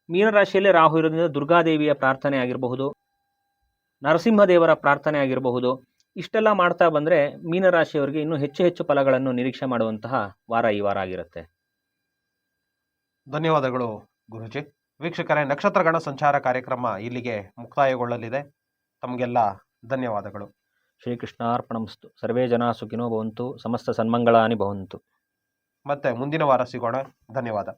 ಮೀನರಾಶಿಯಲ್ಲಿ ರಾಹು ಇರೋದ್ರಿಂದ ದುರ್ಗಾದೇವಿಯ ಪ್ರಾರ್ಥನೆ ಆಗಿರಬಹುದು ನರಸಿಂಹದೇವರ ಪ್ರಾರ್ಥನೆ ಆಗಿರಬಹುದು. ಇಷ್ಟೆಲ್ಲ ಮಾಡ್ತಾ ಬಂದರೆ ಮೀನರಾಶಿಯವರಿಗೆ ಇನ್ನೂ ಹೆಚ್ಚು ಹೆಚ್ಚು ಫಲಗಳನ್ನು ನಿರೀಕ್ಷೆ ಮಾಡುವಂತಹ ವಾರ ಈ ವಾರ ಆಗಿರುತ್ತೆ. ಧನ್ಯವಾದಗಳು ಗುರುಜಿ. ವೀಕ್ಷಕರೇ ನಕ್ಷತ್ರಗಣ ಸಂಚಾರ ಕಾರ್ಯಕ್ರಮ ಇಲ್ಲಿಗೆ ಮುಕ್ತಾಯಗೊಳ್ಳಲಿದೆ. ತಮಗೆಲ್ಲ ಧನ್ಯವಾದಗಳು. ಶ್ರೀಕೃಷ್ಣಾರ್ಪಣಮಸ್ತು. ಸರ್ವೇ ಜನ ಸುಖಿನೋ ಭವಂತು. ಸಮಸ್ತ ಸನ್ಮಂಗಳಾನಿ ಭವಂತು. ಮತ್ತೆ ಮುಂದಿನ ವಾರ ಸಿಗೋಣ. ಧನ್ಯವಾದ.